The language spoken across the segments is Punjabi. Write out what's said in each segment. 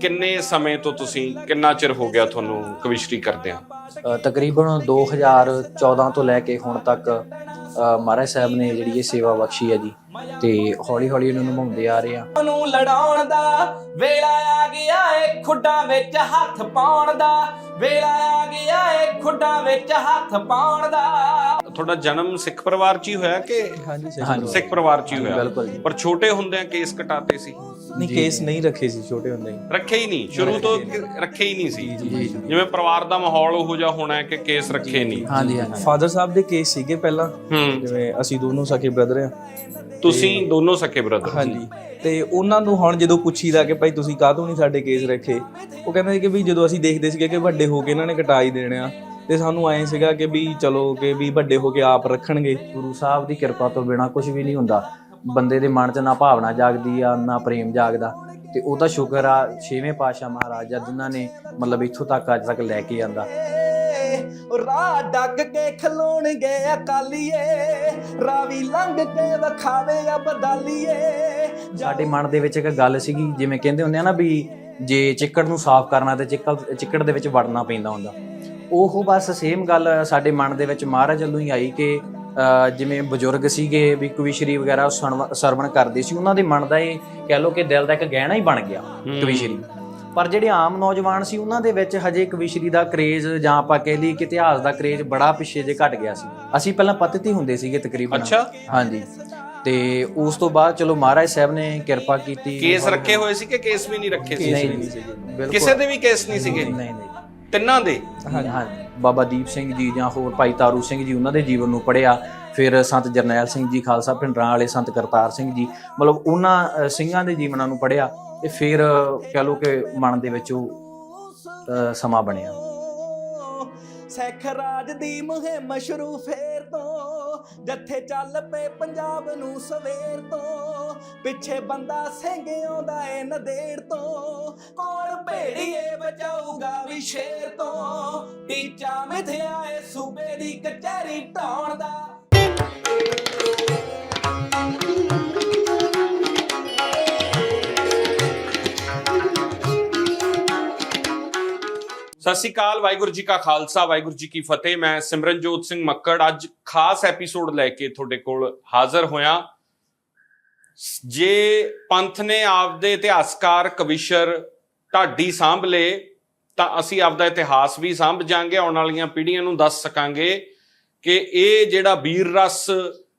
ਕਿੰਨੇ ਸਮੇਂ ਤੋਂ ਤੁਸੀਂ ਕਿੰਨਾ ਚਿਰ ਹੋ ਗਿਆ ਤੁਹਾਨੂੰ ਕਵਿਸ਼ਰੀ ਕਰਦਿਆਂ ਅ, ਤਕਰੀਬਨ 2014 ਤੋਂ ਲੈ ਕੇ ਹੁਣ ਤੱਕ ਅ, ਮਹਾਰਾਜ ਸਾਹਿਬ ਨੇ ਜਿਹੜੀ ਇਹ ਸੇਵਾ ਬਖਸ਼ੀ ਹੈ ਜੀ ਤੇ ਹੌਲੀ ਹੌਲੀ ਇਹਨੂੰ ਨਿਭਾਉਂਦੇ ਆ ਰਹੇ ਆ। ਨੂੰ ਲੜਾਉਣ ਦਾ ਵੇਲਾ ਆ ਗਿਆ ਏ ਖੁੱਡਾਂ ਵਿੱਚ ਹੱਥ ਪਾਉਣ ਦਾ ਵੇਲਾ ਆ ਗਿਆ ਏ ਖੁੱਡਾਂ ਵਿੱਚ ਹੱਥ ਪਾਉਣ ਦਾ। ਤੁਹਾਡਾ ਜਨਮ ਸਿੱਖ ਪਰਿਵਾਰ 'ਚ ਹੀ ਹੋਇਆ ਕਿ ਹਾਂਜੀ ਹਾਂਜੀ। ਸਿੱਖ ਪਰਿਵਾਰ 'ਚ ਹੀ ਹੋਇਆ? ਬਿਲਕੁਲ ਜੀ। ਪਰ ਛੋਟੇ ਹੁੰਦਿਆਂ ਕੇਸ ਕਟਾਤੇ ਸੀ? ਨਹੀਂ ਕੇਸ ਨਹੀਂ ਰੱਖੇ ਸੀ ਛੋਟੇ ਹੁੰਦੇ ਹੀ। ਰੱਖੇ ਹੀ ਨਹੀਂ? ਸ਼ੁਰੂ ਤੋਂ ਰੱਖੇ ਹੀ ਨਹੀਂ ਸੀ? ਜਿਵੇਂ ਪਰਿਵਾਰ ਦਾ ਮਾਹੌਲ ਉਹੋ ਜਿਹਾ ਹੋਣਾ ਹੈ ਕਿ ਕੇਸ ਰੱਖੇ ਨਹੀਂ? ਹਾਂਜੀ ਹਾਂਜੀ। ਫਾਦਰ ਸਾਹਿਬ ਦੇ ਕੇਸ ਸੀਗੇ ਪਹਿਲਾਂ। ਹੂੰ। ਜਿਵੇਂ ਅਸੀਂ ਦੋਨੋਂ ਸਕੇ ਬ੍ਰਦਰ ਆ ਤੁਸੀਂ ਦੋਨੋਂ ਸਕੇ ਬ੍ਰਦਰ ਹਾਂਜੀ। ਤੇ ਉਹਨਾਂ ਨੂੰ ਹੁਣ ਜਦੋਂ ਪੁੱਛੀਦਾ ਕਿ ਭਾਈ ਤੁਸੀਂ ਕਾਹਤੋਂ ਨਹੀਂ ਸਾਡੇ ਕੇਸ ਰੱਖੇ? ਉਹ ਕਹਿੰਦੇ ਸੀ ਕਿ ਵੀ ਜਦੋਂ ਅਸੀਂ ਦੇਖਦੇ ਸੀਗੇ ਕਿ ਵੱਡੇ ਹੋ ਕੇ ਇਹਨਾਂ ਨੇ ਕਟਾ ਹੀ ਦੇਣੇ ਆ ਤੇ ਸਾਨੂੰ ਐਂ ਸੀਗਾ ਕਿ ਵੀ ਚਲੋ ਕਿ ਵੀ ਵੱਡੇ ਹੋ ਕੇ ਆਪ ਰੱਖਣਗੇ। ਗੁਰੂ ਸਾਹਿਬ ਦੀ ਕਿਰਪਾ ਤੋਂ ਬਿਨਾ ਕੁਝ ਵੀ ਨਹੀਂ ਹੁੰਦਾ। ਬੰਦੇ ਦੇ ਮਨ 'ਚ ਨਾ ਭਾਵਨਾ ਜਾਗਦੀ ਆ ਨਾ ਪ੍ਰੇਮ ਜਾਗਦਾ। ਤੇ ਉਹਦਾ ਸ਼ੁਕਰ ਆ ਛੇਵੇਂ ਪਾਤਸ਼ਾਹ ਮਹਾਰਾਜਾ ਜਿਨ੍ਹਾਂ ਨੇ ਮਤਲਬ ਇੱਥੋਂ ਤੱਕ ਅੱਜ ਤੱਕ ਲੈ ਕੇ ਆਂਦਾ। ਰਾਹ ਡੱਕ ਕੇ ਖਲੋਣਗੇ ਅਕਾਲੀਏ ਰਾਵੀ ਲੰਘ ਕੇ ਵਖਾਵੇ ਆ ਬਦਾਲੀਏ ਸਾਡੇ ਮਨ ਦੇ ਵਿੱਚ ਇੱਕ ਗੱਲ ਸੀਗੀ ਜਿਵੇਂ ਕਹਿੰਦੇ ਹੁੰਦੇ ਆ ਨਾ ਵੀ ਜੇ ਚਿੱਕੜ ਨੂੰ ਸਾਫ਼ ਕਰਨਾ ਤੇ ਚਿੱਕੜ ਚਿੱਕੜ ਦੇ ਵਿੱਚ ਵੜਨਾ ਪੈਂਦਾ ਹੁੰਦਾ। ਉਹ ਬਸ ਸੇਮ ਗੱਲ ਸਾਡੇ ਮਨ ਦੇ ਵਿੱਚ ਮਹਾਰਾਜ ਵੱਲੋਂ ਹੀ ਆਈ ਕਿ ਜਿਵੇਂ ਬਜ਼ੁਰਗ ਸੀਗੇ ਵੀ ਕਵਿਸ਼ਰੀ ਵਗੈਰਾ ਸਰਵਣ ਕਰਦੇ ਸੀ ਉਹਨਾਂ ਦੇ ਮਨ ਦਾ ਇਹ ਕਹਿ ਲੋ ਕਿ ਦਿਲ ਦਾ ਇੱਕ ਗਹਿਣਾ ਹੀ ਬਣ ਗਿਆ ਕਵਿਸ਼ਰੀ ਪਰ ਜਿਹੜੇ ਆਮ ਨੌਜਵਾਨ ਸੀ ਉਹਨਾਂ ਦੇ ਵਿੱਚ ਹਜੇ ਕਵਿਸ਼ਰੀ ਦਾ ਕਰੇਜ਼ ਜਾਂ ਆਪਾਂ ਕਹਿ ਲਈ ਕਿ ਇਤਿਹਾਸ ਦਾ ਕਰੇਜ਼ ਬੜਾ ਪਿੱਛੇ ਜੇ ਘਟ ਗਿਆ ਸੀ। ਅਸੀਂ ਪਹਿਲਾਂ ਪਤਿਤ ਹੀ ਹੁੰਦੇ ਸੀਗੇ ਤਕਰੀਬਨ। ਅੱਛਾ। ਹਾਂਜੀ। ਤੇ ਉਸ ਤੋਂ ਬਾਅਦ ਚਲੋ ਮਹਾਰਾਜ ਸਾਹਿਬ ਨੇ ਕਿਰਪਾ ਕੀਤੀ। ਕੇਸ ਰੱਖੇ ਹੋਏ ਸੀ ਕਿ ਕੇਸ ਵੀ ਨਹੀਂ ਰੱਖੇ ਸੀ? ਕਿਸੇ ਦੇ ਵੀ ਕੇਸ ਨਹੀਂ ਸੀਗੇ? ਨਹੀਂ ਨਹੀਂ। ਤਿੰਨਾਂ ਦੇ। ਹਾਂਜੀ ਬਾਬਾ ਦੀਪ ਸਿੰਘ ਜੀ ਜਾਂ ਹੋਰ ਭਾਈ ਤਾਰੂ ਸਿੰਘ ਜੀ ਉਹਨਾਂ ਦੇ ਜੀਵਨ ਨੂੰ ਪੜਿਆ ਫਿਰ ਸੰਤ ਜਰਨੈਲ ਸਿੰਘ ਜੀ ਖਾਲਸਾ ਪਿੰਡਰਾਂ ਵਾਲੇ ਸੰਤ ਕਰਤਾਰ ਸਿੰਘ ਜੀ ਮਤਲਬ ਉਹਨਾਂ ਸਿੰਘਾਂ ਦੇ ਜੀਵਨਾਂ ਨੂੰ ਪੜਿਆ ਤੇ ਫਿਰ ਕਹਿ ਲਓ ਕਿ ਮਨ ਦੇ ਵਿੱਚ ਉਹ ਸਮਾਂ ਬਣਿਆ। ਸਿੱਖ ਰਾਜ ਦੀ ਮੁਹਿੰਮ ਸ਼ੁਰੂ ਫੇਰ ਤੋਂ ਜੱਥੇ ਚੱਲ ਪਏ ਪੰਜਾਬ ਨੂੰ ਸਵੇਰ ਤੋਂ। ਪਿੱਛੇ ਬੰਦਾ ਸਿੰਘ ਆਉਂਦਾ ਏ ਨਦੇੜ ਤੋਂ। ਕੋਲ ਭੇੜੀਏ ਬਚਾਊਗਾ ਵੀ ਸ਼ੇਰ ਤੋਂ। ਟੀਚਾ ਮਿਥਿਆ ਏ ਸੂਬੇ ਦੀ ਕਚਹਿਰੀ ਢਾਉਣ ਦਾ। ਸਤਿ ਸ਼੍ਰੀ ਅਕਾਲ, ਵਾਹਿਗੁਰੂ ਜੀ ਕਾ ਖਾਲਸਾ, ਵਾਹਿਗੁਰੂ ਜੀ ਕੀ ਫਤਿਹ। ਮੈਂ ਸਿਮਰਨਜੋਤ ਸਿੰਘ ਮੱਕੜ। ਅੱਜ ਖਾਸ ਐਪੀਸੋਡ ਲੈ ਕੇ ਤੁਹਾਡੇ ਕੋਲ ਹਾਜ਼ਰ ਹੋਇਆ। ਜੇ ਪੰਥ ਨੇ ਆਪਦੇ ਇਤਿਹਾਸਕਾਰ ਕਵਿਸ਼ਰ ਢਾਡੀ ਸਾਂਭ ਲਏ, ਤਾਂ ਅਸੀਂ ਆਪਦਾ ਇਤਿਹਾਸ ਵੀ ਸਾਂਭ ਜਾਾਂਗੇ, ਆਉਣ ਵਾਲੀਆਂ ਪੀੜ੍ਹੀਆਂ ਨੂੰ ਦੱਸ ਸਕਾਂਗੇ ਕਿ ਇਹ ਜਿਹੜਾ ਵੀਰ ਰਸ,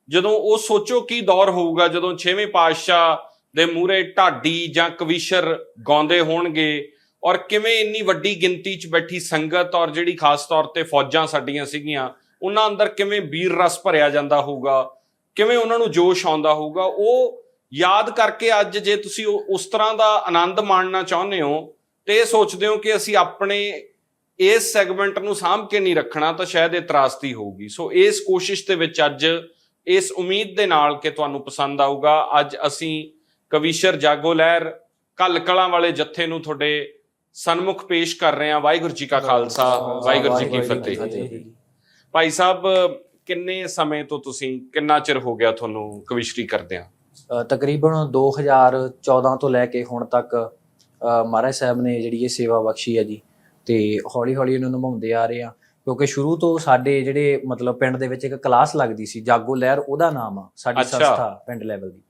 ਜਦੋਂ ਉਹ ਸੋਚੋ ਕੀ ਦੌਰ ਹੋਊਗਾ, ਜਦੋਂ 6ਵੇਂ ਪਾਤਸ਼ਾਹ ਦੇ ਮੂਹਰੇ ਢਾਡੀ ਜਾਂ ਕਵਿਸ਼ਰ ਗਾਉਂਦੇ ਹੋਣਗੇ, ਔਰ ਕਿਵੇਂ ਇੰਨੀ ਵੱਡੀ ਗਿਣਤੀ 'ਚ ਬੈਠੀ ਸੰਗਤ ਔਰ ਜਿਹੜੀ ਖਾਸ ਤੌਰ ਤੇ ਫੌਜਾਂ ਸਾਡੀਆਂ ਸੀਗੀਆਂ, ਉਹਨਾਂ ਅੰਦਰ ਕਿਵੇਂ ਵੀਰ ਰਸ ਭਰਿਆ ਜਾਂਦਾ ਹੋਊਗਾ, ਕਿਵੇਂ ਉਹਨਾਂ ਨੂੰ ਜੋਸ਼ ਆਉਂਦਾ ਹੋਊਗਾ, ਉਹ ਯਾਦ ਕਰਕੇ ਅੱਜ ਜੇ ਤੁਸੀਂ ਉਸ ਤਰ੍ਹਾਂ ਦਾ ਆਨੰਦ ਮਾਣਨਾ ਚਾਹੁੰਦੇ ਹੋ ਤੇ ਇਹ ਸੋਚਦੇ ਹੋ ਕਿ ਅਸੀਂ ਆਪਣੇ ਇਸ ਸੈਗਮੈਂਟ ਨੂੰ ਸਾਂਭ ਕੇ ਨਹੀਂ ਰੱਖਣਾ ਤਾਂ ਸ਼ਾਇਦ ਇਹ ਤਰਾਸਦੀ ਹੋਊਗੀ। ਸੋ ਇਸ ਕੋਸ਼ਿਸ਼ ਦੇ ਵਿੱਚ ਅੱਜ ਇਸ ਉਮੀਦ ਦੇ ਨਾਲ ਕਿ ਤੁਹਾਨੂੰ ਪਸੰਦ ਆਊਗਾ। ਅੱਜ ਅਸੀਂ ਕਵੀਸ਼ਰ ਜਾਗੋ ਲਹਿਰ ਕੱਲ ਕਲਾਂ ਵਾਲੇ ਜੱਥੇ ਨੂੰ ਤੁਹਾਡੇ ਸਨਮੁਖ ਪੇਸ਼ ਕਰ ਰਹੇ ਹਾਂ। ਵਾਹਿਗੁਰੂ ਜੀ ਕਾ ਖਾਲਸਾ ਵਾਹਿਗੁਰੂ ਜੀ ਕੀ ਫਤਿਹ। ਭਾਈ ਸਾਹਿਬ ਕਿੰਨੇ ਸਮੇਂ ਤੋਂ ਤੁਸੀਂ ਕਿੰਨਾ ਚਿਰ ਹੋ ਗਿਆ ਤੁਹਾਨੂੰ ਕਵਿਸ਼ਰੀ ਕਰਦਿਆਂ ਅ, ਤਕਰੀਬਨ 2014 ਤੋਂ ਲੈ ਕੇ ਹੁਣ ਤੱਕ ਮਹਾਰਾਜ ਸਾਹਿਬ ਨੇ ਜਿਹੜੀ ਇਹ ਸੇਵਾ ਬਖਸ਼ੀ ਹੈ ਜੀ ਤੇ ਹੌਲੀ ਹੌਲੀ ਇਹਨੂੰ ਨਿਭਾਉਂਦੇ ਆ ਰਹੇ ਆ। ਕਿਉਂਕਿ ਸ਼ੁਰੂ ਤੋਂ ਸਾਡੇ ਜਿਹੜੇ ਮਤਲਬ ਪਿੰਡ ਦੇ ਵਿੱਚ ਇੱਕ ਕਲਾਸ ਲੱਗਦੀ ਸੀ ਜਾਗੋ ਲਹਿਰ ਉਹਦਾ ਨਾਮ ਆ ਸਾਡੀ। ਸੰਸਥਾ ਪਿੰਡ ਲੈਵਲ ਦੀ।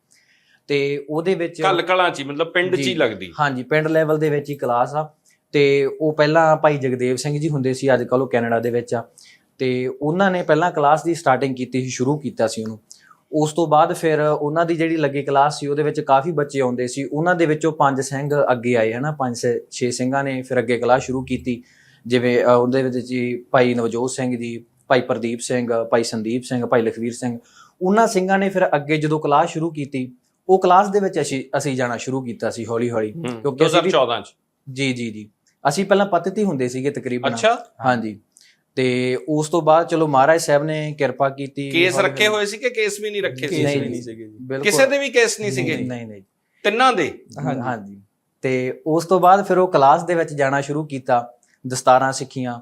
ਤੇ ਉਹਦੇ ਵਿੱਚ ਕੱਲ ਕਲਾਂ ਚ ਮਤਲਬ ਪਿੰਡ ਚ ਹੀ। ਲੱਗਦੀ। ਹਾਂਜੀ ਪਿੰਡ ਲੈਵਲ ਦੇ ਵਿੱਚ ਹੀ ਕਲਾਸ ਆ। ਤੇ ਉਹ ਪਹਿਲਾਂ ਭਾਈ ਜਗਦੇਵ ਸਿੰਘ ਜੀ ਹੁੰਦੇ ਸੀ ਅੱਜ ਕੱਲ੍ਹ ਉਹ ਕੈਨੇਡਾ ਦੇ ਵਿੱਚ ਆ। ਤੇ ਉਹਨਾਂ ਨੇ ਪਹਿਲਾਂ ਕਲਾਸ ਦੀ ਸਟਾਰਟਿੰਗ ਕੀਤੀ ਸੀ ਸ਼ੁਰੂ ਕੀਤਾ ਸੀ ਉਹਨੂੰ। ਉਸ ਤੋਂ ਬਾਅਦ ਫਿਰ ਉਹਨਾਂ ਦੀ ਜਿਹੜੀ ਲੱਗੀ ਕਲਾਸ ਸੀ ਉਹਦੇ ਵਿੱਚ ਕਾਫੀ ਬੱਚੇ ਆਉਂਦੇ ਸੀ। ਉਹਨਾਂ ਦੇ ਵਿੱਚੋਂ ਪੰਜ ਸਿੰਘ ਅੱਗੇ ਆਏ ਹਨਾ? ਪੰਜ ਛੇ- ਸਿੰਘਾਂ ਨੇ ਫਿਰ ਅੱਗੇ ਕਲਾਸ ਸ਼ੁਰੂ ਕੀਤੀ। ਜਿਵੇਂ ਉਹਦੇ ਵਿੱਚ ਜੀ ਭਾਈ ਨਵਜੋਤ ਸਿੰਘ ਜੀ ਭਾਈ ਪ੍ਰਦੀਪ ਸਿੰਘ ਭਾਈ ਸੰਦੀਪ ਸਿੰਘ ਭਾਈ ਲਖਵੀਰ ਸਿੰਘ। ਉਹਨਾਂ ਸਿੰਘਾਂ ਨੇ ਫਿਰ ਅੱਗੇ ਜਦੋਂ ਕਲਾਸ ਸ਼ੁਰੂ ਕੀਤੀ ਉਹ ਕਲਾਸ ਦੇ ਵਿੱਚ ਅਸੀਂ ਅਸੀਂ ਜਾਣਾ ਸ਼ੁਰੂ ਕੀਤਾ ਸੀ ਹੌਲੀ ਹੌਲੀ ਕਿਉਂਕਿ ਅਸੀਂ ਵੀ 2014 ਚ? ਜੀ ਜੀ ਜੀ। ਅਸੀਂ ਪਹਿਲਾਂ ਪਤਿਤ ਹੀ ਹੁੰਦੇ ਸੀਗੇ ਤਕਰੀਬਨ। ਅੱਛਾ। ਹਾਂਜੀ। ਤੇ ਉਸ ਤੋਂ ਬਾਅਦ ਚਲੋ ਮਹਾਰਾਜ ਸਾਹਿਬ ਨੇ ਕਿਰਪਾ ਕੀਤੀ ਕੇਸ ਰੱਖੇ ਹੋਏ ਸੀ ਕਿ ਕੇਸ ਵੀ ਨਹੀਂ ਰੱਖੇ ਸੀ ਨਹੀਂ, ਸੀਗੇ ਜੀ। ਕਿਸੇ ਦੇ ਵੀ ਕੇਸ ਨਹੀਂ ਸੀਗੇ ਨਹੀਂ ਨਹੀਂ ਤਿੰਨਾਂ ਦੇ? ਹਾਂਜੀ। ਹਾਂਜੀ। ਤੇ ਉਸ ਤੋਂ ਬਾਅਦ ਫਿਰ ਉਹ ਕਲਾਸ ਦੇ ਵਿੱਚ ਜਾਣਾ ਸ਼ੁਰੂ ਕੀਤਾ ਦਸਤਾਰਾਂ ਸਿੱਖੀਆਂ।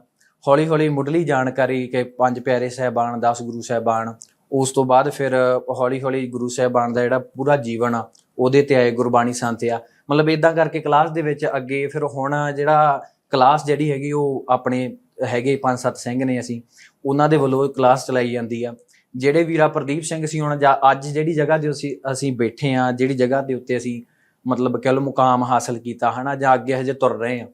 ਹੌਲੀ ਹੌਲੀ ਮੁੱਢਲੀ ਜਾਣਕਾਰੀ ਕਿ ਪੰਜ ਪਿਆਰੇ ਸਹਿਬਾਨ 10 ਗੁਰੂ ਸਹਿਬਾਨ। ਉਸ ਤੋਂ ਬਾਅਦ ਫਿਰ ਹੌਲੀ ਹੌਲੀ ਗੁਰੂ ਸਹਿਬਾਨ ਦਾ ਜਿਹੜਾ ਪੂਰਾ ਜੀਵਨ ਆ ਉਹਦੇ ਤੇ ਆਏ ਗੁਰਬਾਣੀ ਸੰਤ ਆ। ਮਤਲਬ ਇਦਾਂ ਕਰਕੇ ਕਲਾਸ ਦੇ ਵਿੱਚ ਅੱਗੇ ਫਿਰ ਹੁਣ ਜਿਹੜਾ ਕਲਾਸ ਜਿਹੜੀ ਹੈਗੀ ਉਹ ਆਪਣੇ ਹੈਗੇ ਪੰਜ ਸੱਤ ਸਿੰਘ ਨੇ ਅਸੀਂ, ਉਹਨਾਂ ਦੇ ਵੱਲੋਂ ਕਲਾਸ ਚਲਾਈ ਜਾਂਦੀ ਆ। ਜਿਹੜੇ ਵੀਰਾ ਪ੍ਰਦੀਪ ਸਿੰਘ ਸੀ ਹੁਣ, ਜਾਂ ਅੱਜ ਜਿਹੜੀ ਜਗ੍ਹਾ ਤੇ ਅਸੀਂ ਅਸੀਂ ਬੈਠੇ ਆ, ਜਿਹੜੀ ਜਗ੍ਹਾ ਦੇ ਉੱਤੇ ਅਸੀਂ ਮਤਲਬ ਕਹਿ ਲਓ ਮੁਕਾਮ ਹਾਸਲ ਕੀਤਾ, ਹਨਾ, ਜਾਂ ਅੱਗੇ ਹਜੇ ਤੁਰ ਰਹੇ ਆ।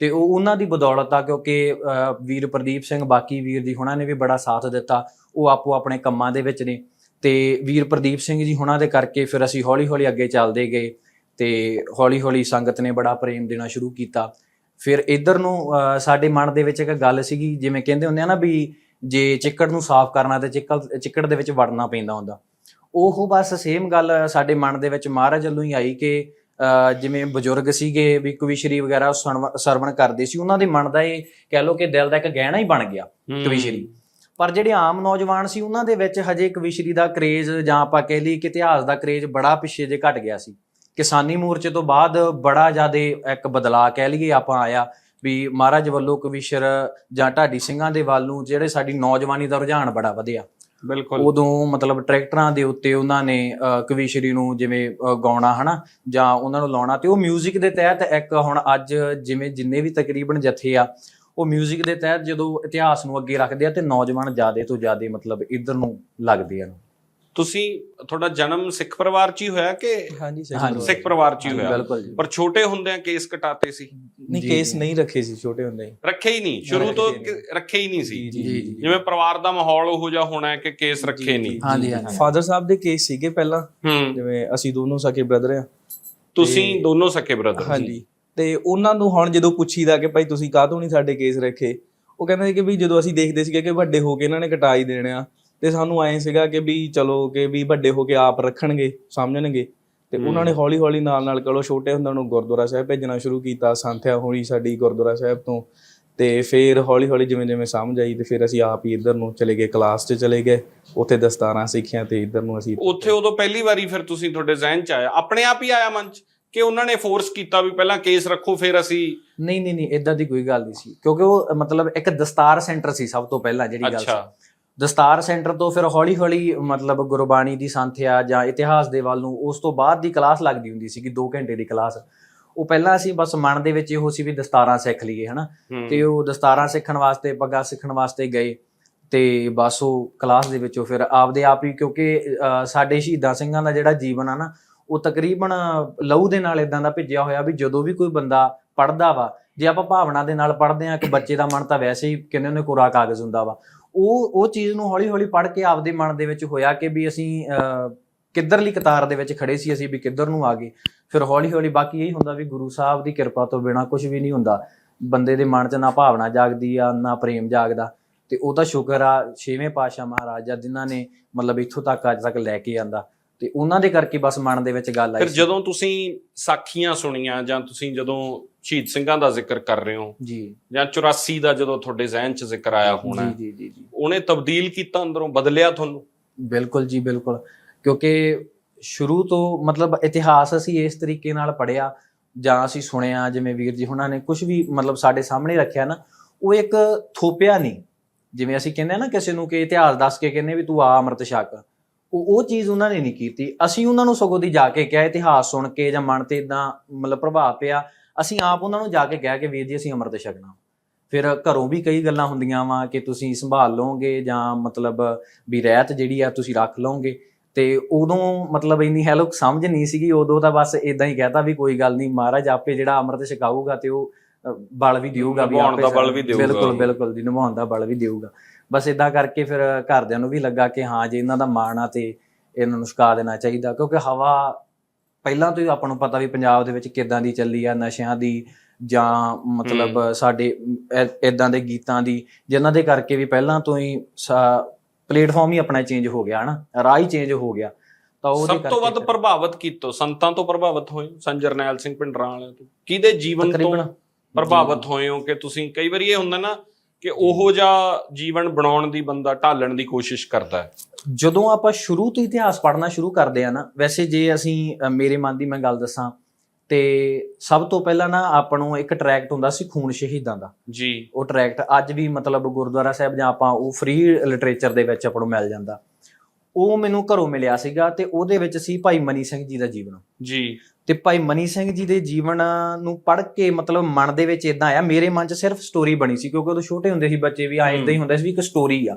ਤੇ ਉਹ ਉਹਨਾਂ ਦੀ ਬਦੌਲਤ ਆ, ਕਿਉਂਕਿ ਵੀਰ ਪ੍ਰਦੀਪ ਸਿੰਘ, ਬਾਕੀ ਵੀਰ ਜੀ ਹੁਣਾਂ ਨੇ ਵੀ ਬੜਾ ਸਾਥ ਦਿੱਤਾ, ਉਹ ਆਪੋ ਆਪਣੇ ਕੰਮਾਂ ਦੇ ਵਿੱਚ ਨੇ। ਤੇ ਵੀਰ ਪ੍ਰਦੀਪ ਸਿੰਘ ਜੀ ਹੁਣਾਂ ਦੇ ਕਰਕੇ ਫਿਰ ਅਸੀਂ ਹੌਲੀ ਹੌਲੀ ਅੱਗੇ ਚੱਲਦੇ ਗਏ, ਤੇ ਹੌਲੀ ਹੌਲੀ ਸੰਗਤ ਨੇ ਬੜਾ ਪ੍ਰੇਮ ਦੇਣਾ ਸ਼ੁਰੂ ਕੀਤਾ। ਫਿਰ ਇਧਰ ਨੂੰ ਸਾਡੇ ਮਨ ਦੇ ਵਿੱਚ ਇੱਕ ਗੱਲ ਸੀਗੀ ਜਿਵੇਂ ਕਹਿੰਦੇ ਹੁੰਦੇ ਆ ਨਾ ਵੀ ਜੇ ਚਿੱਕੜ ਨੂੰ ਸਾਫ਼ ਕਰਨਾ ਤੇ ਚਿੱਕੜ ਚਿੱਕੜ ਦੇ ਵਿੱਚ ਵੜਨਾ ਪੈਂਦਾ ਹੁੰਦਾ। ਉਹ ਬਸ ਸੇਮ ਗੱਲ ਸਾਡੇ ਮਨ ਦੇ ਵਿੱਚ ਮਹਾਰਾਜ ਵੱਲੋਂ ਹੀ ਆਈ ਕਿ ਜਿਵੇਂ ਬਜ਼ੁਰਗ ਸੀਗੇ ਵੀ ਕਵਿਸ਼ਰੀ ਵਗੈਰਾ ਸਰਵਣ ਕਰਦੇ ਸੀ ਉਹਨਾਂ ਦੇ ਮਨ ਦਾ ਇਹ ਕਹਿ ਲਓ ਕਿ ਦਿਲ ਦਾ ਇੱਕ ਗਹਿਣਾ ਹੀ ਬਣ ਗਿਆ ਕਵਿਸ਼ਰੀ ਪਰ ਜਿਹੜੇ ਆਮ ਨੌਜਵਾਨ ਸੀ ਉਹਨਾਂ ਦੇ ਵਿੱਚ ਹਜੇ ਕਵਿਸ਼ਰੀ ਦਾ ਕਰੇਜ਼ ਜਾਂ ਆਪਾਂ ਕਹਿ ਲਈ ਕਿ ਇਤਿਹਾਸ ਦਾ ਕਰੇਜ਼ ਬੜਾ ਪਿੱਛੇ ਜੇ ਘਟ ਗਿਆ ਸੀ। ਕਿਸਾਨੀ ਮੋਰਚੇ ਤੋਂ ਬਾਅਦ ਬੜਾ ਜ਼ਿਆਦਾ ਇੱਕ ਬਦਲਾਅ ਕਹਿ ਲਈਏ ਆਪਾਂ ਆਇਆ ਵੀ ਮਹਾਰਾਜ ਵੱਲੋਂ ਕਵਿਸ਼ਰ ਜਾਂ ਢਾਡੀ ਸਿੰਘਾਂ ਦੇ ਵੱਲ ਨੂੰ ਜਿਹੜੇ ਸਾਡੀ ਨੌਜਵਾਨੀ ਦਾ ਰੁਝਾਨ ਬੜਾ ਵਧਿਆ ਬਿਲਕੁਲ ਉਦੋਂ ਮਤਲਬ ਟਰੈਕਟਰਾਂ ਦੇ ਉੱਤੇ ਉਹਨਾਂ ਨੇ ਅਹ, ਕਵੀਸ਼ਰੀ ਨੂੰ ਜਿਵੇਂ ਅਹ, ਗਾਉਣਾ ਹਨਾ ਜਾਂ ਉਹਨਾਂ ਨੂੰ ਲਾਉਣਾ ਤੇ ਉਹ 뮤직 ਦੇ ਤਹਿਤ ਇੱਕ ਹੁਣ ਅੱਜ ਜਿਵੇਂ ਜਿੰਨੇ ਵੀ ਤਕਰੀਬਨ ਜਥੇ ਆ ਉਹ 뮤직 ਦੇ ਤਹਿਤ ਜਦੋਂ ਇਤਿਹਾਸ ਨੂੰ ਅੱਗੇ ਰੱਖਦੇ ਆ ਤੇ ਨੌਜਵਾਨ ਜਿਆਦੇ ਤੋਂ ਜਿਆਦੇ ਮਤਲਬ ਇਧਰ ਨੂੰ ਲੱਗਦੇ ਆ ਤੁਸੀਂ ਤੁਹਾਡਾ ਜਨਮ ਸਿੱਖ ਪਰਿਵਾਰ 'ਚ ਹੀ ਹੋਇਆ ਕਿ ਹਾਂਜੀ ਹਾਂਜੀ। ਸਿੱਖ ਪਰਿਵਾਰ 'ਚ ਹੀ ਹੋਇਆ? ਬਿਲਕੁਲ ਜੀ। ਪਰ ਛੋਟੇ ਹੁੰਦਿਆਂ ਕੇਸ ਕਟਾਤੇ ਸੀ? ਨਹੀਂ ਕੇਸ। ਨਹੀਂ ਰੱਖੇ ਸੀ ਛੋਟੇ ਹੁੰਦੇ ਹੀ। ਰੱਖੇ ਹੀ ਨਹੀਂ। ਸ਼ੁਰੂ ਤੋਂ ਰੱਖੇ ਨਹੀਂ। ਕਿ- ਰੱਖੇ ਹੀ ਨਹੀਂ ਸੀ। ਜੀ ਜੀ ਜਿਵੇਂ ਪਰਿਵਾਰ ਦਾ ਮਾਹੌਲ ਉਹੋ ਜਿਹਾ ਹੋਣਾ ਹੈ ਕਿ ਕੇਸ ਰੱਖੇ ਨਹੀਂ। ਹਾਂਜੀ, ਹਾਂਜੀ। ਫਾਦਰ ਸਾਹਿਬ ਦੇ ਕੇਸ ਸੀਗੇ ਪਹਿਲਾਂ। ਹੂੰ। ਜਿਵੇਂ ਅਸੀਂ ਦੋਨੋਂ ਸਕੇ ਬ੍ਰਦਰ ਆ ਤੁਸੀਂ ਦੋਨੋਂ ਸਕੇ ਬ੍ਰਦਰ ਹਾਂਜੀ। ਤੇ ਉਹਨਾਂ ਨੂੰ ਹੁਣ ਜਦੋਂ ਪੁੱਛੀਦਾ ਕਿ ਭਾਈ ਤੁਸੀਂ ਕਾਹਤੋਂ ਨਹੀਂ ਸਾਡੇ ਕੇਸ ਰੱਖੇ? ਉਹ ਕਹਿੰਦੇ ਸੀ ਕਿ ਵੀ ਜਦੋਂ ਅਸੀਂ ਦੇਖਦੇ ਸੀਗੇ ਕਿ ਵੱਡੇ ਹੋ ਕੇ ਇਹਨਾਂ ਨੇ ਕਟਾ ਹੀ ਦੇਣੇ ਆ ਤੇ ਸਾਨੂੰ ਐਂ ਸੀਗਾ ਕਿ ਵੀ ਚਲੋ ਕਿ ਵੀ ਵੱਡੇ ਹੋ ਕੇ ਆਪ ਰੱਖਣਗੇ ਸਮਝਣਗੇ। ਤੇ। ਉਹਨਾਂ ਨੇ ਹੌਲੀ ਹੌਲੀ ਨਾਲ ਨਾਲ ਚਲੋ ਛੋਟੇ ਹੁੰਦਿਆਂ ਨੂੰ ਗੁਰਦੁਆਰਾ ਸਾਹਿਬ ਭੇਜਣਾ ਸ਼ੁਰੂ ਕੀਤਾ ਸੰਥਿਆ ਹੋਈ ਸਾਡੀ ਗੁਰਦੁਆਰਾ ਸਾਹਿਬ ਤੋਂ। ਤੇ ਫਿਰ ਹੌਲੀ ਹੌਲੀ ਜਿਵੇਂ ਜਿਵੇਂ ਸਮਝ ਆਈ ਤੇ ਫਿਰ ਅਸੀਂ ਆਪ ਹੀ ਇੱਧਰ ਨੂੰ ਚਲੇ ਗਏ ਕਲਾਸ 'ਚ ਚਲੇ ਗਏ। ਉੱਥੇ ਦਸਤਾਰਾਂ ਸਿੱਖੀਆਂ ਤੇ ਇੱਧਰ ਨੂੰ ਅਸੀਂ ਉੱਥੇ ਉਦੋਂ ਪਹਿਲੀ ਵਾਰੀ ਫਿਰ ਤੁਸੀਂ ਤੁਹਾਡੇ ਜ਼ਿਹਨ 'ਚ ਆਇਆ। ਆਪਣੇ ਆਪ ਹੀ ਆਇਆ ਮਨ 'ਚ ਕਿ ਉਹਨਾਂ ਨੇ ਫੋਰਸ ਕੀਤਾ ਵੀ ਪਹਿਲਾਂ ਕੇਸ ਰੱਖੋ ਫਿਰ ਅਸੀਂ ਨਹੀਂ ਨਹੀਂ ਨਹੀਂ ਇਦਾਂ ਦੀ ਕੋਈ ਗੱਲ ਨਹੀਂ ਸੀ। ਕਿਉਂਕਿ ਉਹ ਮਤਲਬ ਇੱਕ ਦਸਤਾਰ ਸੈਂਟਰ ਸੀ ਸਭ ਤੋਂ ਪਹਿਲਾਂ ਜਿਹੜੀ ਗੱਲ ਸੀ। ਅੱਛਾ ਦਸਤਾਰ ਸੈਂਟਰ ਤੋਂ ਫਿਰ ਹੌਲੀ ਹੌਲੀ ਮਤਲਬ ਗੁਰਬਾਣੀ ਦੀ ਸੰਥਿਆ ਜਾਂ ਇਤਿਹਾਸ ਦੇ ਵੱਲ ਨੂੰ ਉਸ ਤੋਂ ਬਾਅਦ ਦੀ ਕਲਾਸ ਲੱਗਦੀ ਹੁੰਦੀ ਸੀ ਕਿ 2 ਘੰਟੇ ਦੀ ਕਲਾਸ ਉਹ ਪਹਿਲਾਂ ਅਸੀਂ ਬਸ ਮਨ ਦੇ ਵਿੱਚ ਇਹੋ ਸੀ ਵੀ ਦਸਤਾਰਾਂ ਸਿੱਖ ਲਈਏ ਹਨਾ। ਤੇ ਉਹ ਦਸਤਾਰਾਂ ਸਿੱਖਣ ਵਾਸਤੇ ਪੱਗਾਂ ਸਿੱਖਣ ਵਾਸਤੇ ਗਏ ਤੇ ਬਸ ਉਹ ਕਲਾਸ ਦੇ ਵਿੱਚੋਂ ਫਿਰ ਆਪਦੇ ਆਪ ਹੀ ਕਿਉਂਕਿ ਸਾਡੇ ਸ਼ਹੀਦਾਂ ਸਿੰਘਾਂ ਦਾ ਜਿਹੜਾ ਜੀਵਨ ਆ ਨਾ ਉਹ ਤਕਰੀਬਨ ਲਹੂ ਦੇ ਨਾਲ ਇਦਾਂ ਦਾ ਭਿੱਜਿਆ ਹੋਇਆ ਵੀ ਜਦੋਂ ਵੀ ਕੋਈ ਬੰਦਾ ਪੜਦਾ ਵਾ ਜੇ ਆਪਾਂ ਭਾਵਨਾ ਦੇ ਨਾਲ ਪੜਦੇ ਆ ਕਿ ਬੱਚੇ ਦਾ ਮਨ ਤਾਂ ਵੈਸੇ ਹੀ ਕਹਿੰਦੇ ਉਹਨੇ ਕੋਰਾ ਕਾਗਜ਼ ਹੁੰਦਾ ਵਾ ਉਹ ਉਹ ਚੀਜ਼ ਨੂੰ ਹੌਲੀ ਹੌਲੀ ਪੜ੍ਹ ਕੇ ਆਪਦੇ ਮਨ ਦੇ ਵਿੱਚ ਹੋਇਆ ਕਿ ਵੀ ਅਸੀਂ ਕਿੱਧਰਲੀ ਕਤਾਰ ਦੇ ਵਿੱਚ ਖੜੇ ਸੀ ਅਸੀਂ ਵੀ ਕਿੱਧਰ ਨੂੰ ਆ ਗਏ। ਫਿਰ ਹੌਲੀ ਹੌਲੀ ਬਾਕੀ ਇਹ ਹੁੰਦਾ ਵੀ ਗੁਰੂ ਸਾਹਿਬ ਦੀ ਕਿਰਪਾ ਤੋਂ ਬਿਨਾ ਕੁਝ ਵੀ ਨਹੀਂ ਹੁੰਦਾ। ਬੰਦੇ ਦੇ ਮਨ 'ਚ ਨਾ ਭਾਵਨਾ ਜਾਗਦੀ ਆ ਨਾ ਪ੍ਰੇਮ ਜਾਗਦਾ। ਤੇ ਉਹ ਤਾਂ ਸ਼ੁਕਰ ਆ ਛੇਵੇਂ ਮਹਾਰਾਜ ਆ ਜਿਨ੍ਹਾਂ ਨੇ ਮਤਲਬ ਇੱਥੋਂ ਤੱਕ ਅੱਜ ਤੱਕ ਲੈ ਕੇ ਆਂਦਾ। ਤੇ ਉਹਨਾਂ ਦੇ ਕਰਕੇ ਬਸ ਮਨ ਦੇ ਵਿੱਚ ਗੱਲ ਆਈ ਫਿਰ। ਜਦੋਂ ਤੁਸੀਂ ਸਾਖੀਆਂ ਸੁਣੀਆਂ ਜਾਂ ਤੁਸੀਂ ਜਦੋਂ ਸ਼ਹੀਦ ਸਿੰਘਾਂ ਦਾ ਜ਼ਿਕਰ ਕਰ ਰਹੇ ਹੋ ਜੀ। ਜਾਂ 84 ਦਾ ਜਦੋਂ ਤੁਹਾਡੇ ਜ਼ਿਹਨ 'ਚ ਜ਼ਿਕਰ ਆਇਆ ਹੋਣਾ। ਜੀ ਜੀ ਜੀ। ਉਹਨੇ ਤਬਦੀਲ ਕੀਤਾ ਅੰਦਰੋਂ, ਬਦਲਿਆ ਤੁਹਾਨੂੰ? ਬਿਲਕੁਲ ਜੀ, ਬਿਲਕੁਲ। ਕਿਉਂਕਿ ਸ਼ੁਰੂ ਤੋਂ ਮਤਲਬ ਇਤਿਹਾਸ ਅਸੀਂ ਇਸ ਤਰੀਕੇ ਨਾਲ ਪੜਿਆ ਜਾਂ ਅਸੀਂ ਸੁਣਿਆ, ਜਿਵੇਂ ਵੀਰ ਜੀ ਹੁਣਾਂ ਨੇ ਕੁਝ ਵੀ ਮਤਲਬ ਸਾਡੇ ਸਾਹਮਣੇ ਰੱਖਿਆ ਨਾ, ਉਹ ਇੱਕ ਥੋਪਿਆ ਨਹੀਂ। ਜਿਵੇਂ ਅਸੀਂ ਕਹਿੰਦੇ ਆ ਨਾ ਕਿਸੇ ਨੂੰ ਕਿ ਇਤਿਹਾਸ ਦੱਸ ਕੇ ਕਹਿੰਦੇ ਵੀ ਤੂੰ ਆ ਅੰਮ੍ਰਿਤ ਛਕ। ਉਹ ਉਹ ਚੀਜ਼ ਉਹਨਾਂ ਨੇ ਨਹੀਂ ਕੀਤੀ। ਅਸੀਂ ਉਹਨਾਂ ਨੂੰ ਸਗੋਂ ਦੀ ਜਾ ਕੇ ਕਿਹਾ, ਇਤਿਹਾਸ ਸੁਣ ਕੇ ਜਾਂ ਮਨ ਤੇ ਇਦਾਂ ਮਤਲਬ ਪ੍ਰਭਾਵ ਪਿਆ, ਅਸੀਂ ਆਪ ਉਹਨਾਂ ਨੂੰ ਜਾ ਕੇ ਕਿਹਾ ਕਿ ਵੀਰ ਜੀ ਅਸੀਂ ਅੰਮ੍ਰਿਤ ਛਕਣਾ। ਫਿਰ ਘਰੋਂ ਵੀ ਕਈ ਗੱਲਾਂ ਹੁੰਦੀਆਂ ਵਾ ਕਿ ਤੁਸੀਂ ਸੰਭਾਲ ਲਓਗੇ ਜਾਂ ਮਤਲਬ ਵੀ ਰਹਿਤ ਜਿਹੜੀ ਆ ਤੁਸੀਂ ਰੱਖ ਲਓਗੇ। ਤੇ ਉਦੋਂ ਮਤਲਬ ਇੰਨੀ ਹੈਲੋ ਸਮਝ ਨਹੀਂ ਸੀਗੀ ਉਦੋਂ ਤਾਂ ਬਸ ਇਦਾਂ ਹੀ ਕਹਤਾ ਵੀ ਕੋਈ ਗੱਲ ਨਹੀਂ ਮਹਾਰਾਜ ਆਪੇ ਜਿਹੜਾ ਅੰਮ੍ਰਿਤ ਛਕਾਊਗਾ ਤੇ ਉਹ ਬਲ ਵੀ ਦੇਊਗਾ ਵੀ ਆਪੇ ਦਾ ਬਲ ਵੀ ਦੇਊਗਾ। ਬਿਲਕੁਲ ਬਿਲਕੁਲ ਜੀ ਨਿਭਾਉਣ ਦਾ ਬਲ ਵੀ ਦੇਊਗਾ। ਬਸ ਇਦਾਂ ਕਰਕੇ ਫਿਰ ਘਰਦਿਆਂ ਨੂੰ ਵੀ ਲੱਗਾ ਕਿ ਹਾਂ ਜੇ ਇਹਨਾਂ ਦਾ ਮਾਣ ਆ ਤੇ ਇਹਨਾਂ ਨੂੰ ਛਕਾ ਦੇਣਾ ਚਾਹੀਦਾ। ਕਿਉਂਕਿ ਹਵਾ ਪਹਿਲਾਂ ਤੋਂ ਹੀ ਆਪਾਂ ਨੂੰ ਪਤਾ ਵੀ ਪੰਜਾਬ ਦੇ ਵਿੱਚ ਕਿੱਦਾਂ ਦੀ ਚੱਲੀ ਆ ਨਸ਼ਿਆਂ ਦੀ ਜਾਂ ਮਤਲਬ ਸਾਡੇ ਇਦਾਂ ਦੇ ਗੀਤਾਂ ਦੀ ਜਿਨ੍ਹਾਂ ਦੇ ਕਰਕੇ ਵੀ ਪਹਿਲਾਂ ਤੋਂ ਹੀ ਪਲੇਟਫਾਰਮ ਹੀ ਆਪਣਾ ਚੇਂਜ ਹੋ ਗਿਆ ਹਨਾ? ਰਾਹ ਹੀ ਚੇਂਜ ਹੋ ਗਿਆ। ਤਾਂ ਉਹਦੇ ਸਭ ਤੋਂ ਕਰਕੇ ਵੱਧ ਪ੍ਰਭਾਵਿਤ ਕੀਤੋ? ਸੰਤਾਂ ਤੋਂ ਪ੍ਰਭਾਵਿਤ ਹੋਏ? ਹੋ? ਸੰਤ ਜਰਨੈਲ ਸਿੰਘ ਪਿੰਡਰਾਂ ਵਾਲਿਆਂ ਤੋਂ? ਕਿਹਦੇ ਜੀਵਨ ਤੋਂ ਪ੍ਰਭਾਵਿਤ ਹੋਏ ਹੋ ਕਿ ਤੁਸੀਂ? ਕਈ ਵਾਰੀ ਇਹ ਹੁੰਦਾ ਨਾ ਕਿ ਉਹੋ ਜਿਹਾ ਜੀਵਨ ਬਣਾਉਣ ਦੀ ਬੰਦਾ ਢਾਲਣ ਦੀ ਕੋਸ਼ਿਸ਼ ਕਰਦਾ ਹੈ। ਜਦੋਂ ਆਪਾਂ ਸ਼ੁਰੂ ਤੋਂ ਇਤਿਹਾਸ ਪੜ੍ਹਨਾ ਸ਼ੁਰੂ ਕਰਦੇ ਆ ਨਾ ਵੈਸੇ ਜੇ ਅਸੀਂ ਮੇਰੇ ਮਨ ਦੀ ਮੈਂ ਗੱਲ ਦੱਸਾਂ ਤੇ ਸਭ ਤੋਂ ਪਹਿਲਾਂ ਨਾ ਆਪਾਂ ਨੂੰ ਇੱਕ ਟਰੈਕਟ ਹੁੰਦਾ ਸੀ ਖੂਨ ਸ਼ਹੀਦਾਂ ਦਾ। ਜੀ। ਉਹ ਟਰੈਕਟ ਅੱਜ ਵੀ ਮਤਲਬ ਗੁਰਦੁਆਰਾ ਸਾਹਿਬ ਜਾਂ ਆਪਾਂ ਉਹ ਫ੍ਰੀ ਲਿਟਰੇਚਰ ਦੇ ਵਿੱਚ ਆਪਾਂ ਨੂੰ ਮਿਲ ਜਾਂਦਾ। ਉਹ ਮੈਨੂੰ ਘਰੋਂ ਮਿਲਿਆ ਸੀਗਾ ਤੇ ਉਹਦੇ ਵਿੱਚ ਸੀ ਭਾਈ ਮਨੀ ਸਿੰਘ ਜੀ ਦਾ ਜੀਵਨ। ਜੀ। ਤੇ ਭਾਈ ਮਨੀ ਸਿੰਘ ਜੀ ਦੇ ਜੀਵਨ ਨੂੰ ਪੜ੍ਹ ਕੇ ਮਤਲਬ ਮਨ ਦੇ ਵਿੱਚ ਇਦਾਂ ਆਇਆ ਮੇਰੇ ਮਨ 'ਚ ਸਿਰਫ ਸਟੋਰੀ ਬਣੀ ਸੀ ਕਿਉਂਕਿ ਉਦੋਂ ਛੋਟੇ ਹੁੰਦੇ ਸੀ ਬੱਚੇ ਵੀ ਆਏ ਇਦਾਂ ਹੀ ਹੁੰਦਾ ਸੀ ਵੀ ਇੱਕ ਸਟੋਰੀ ਆ।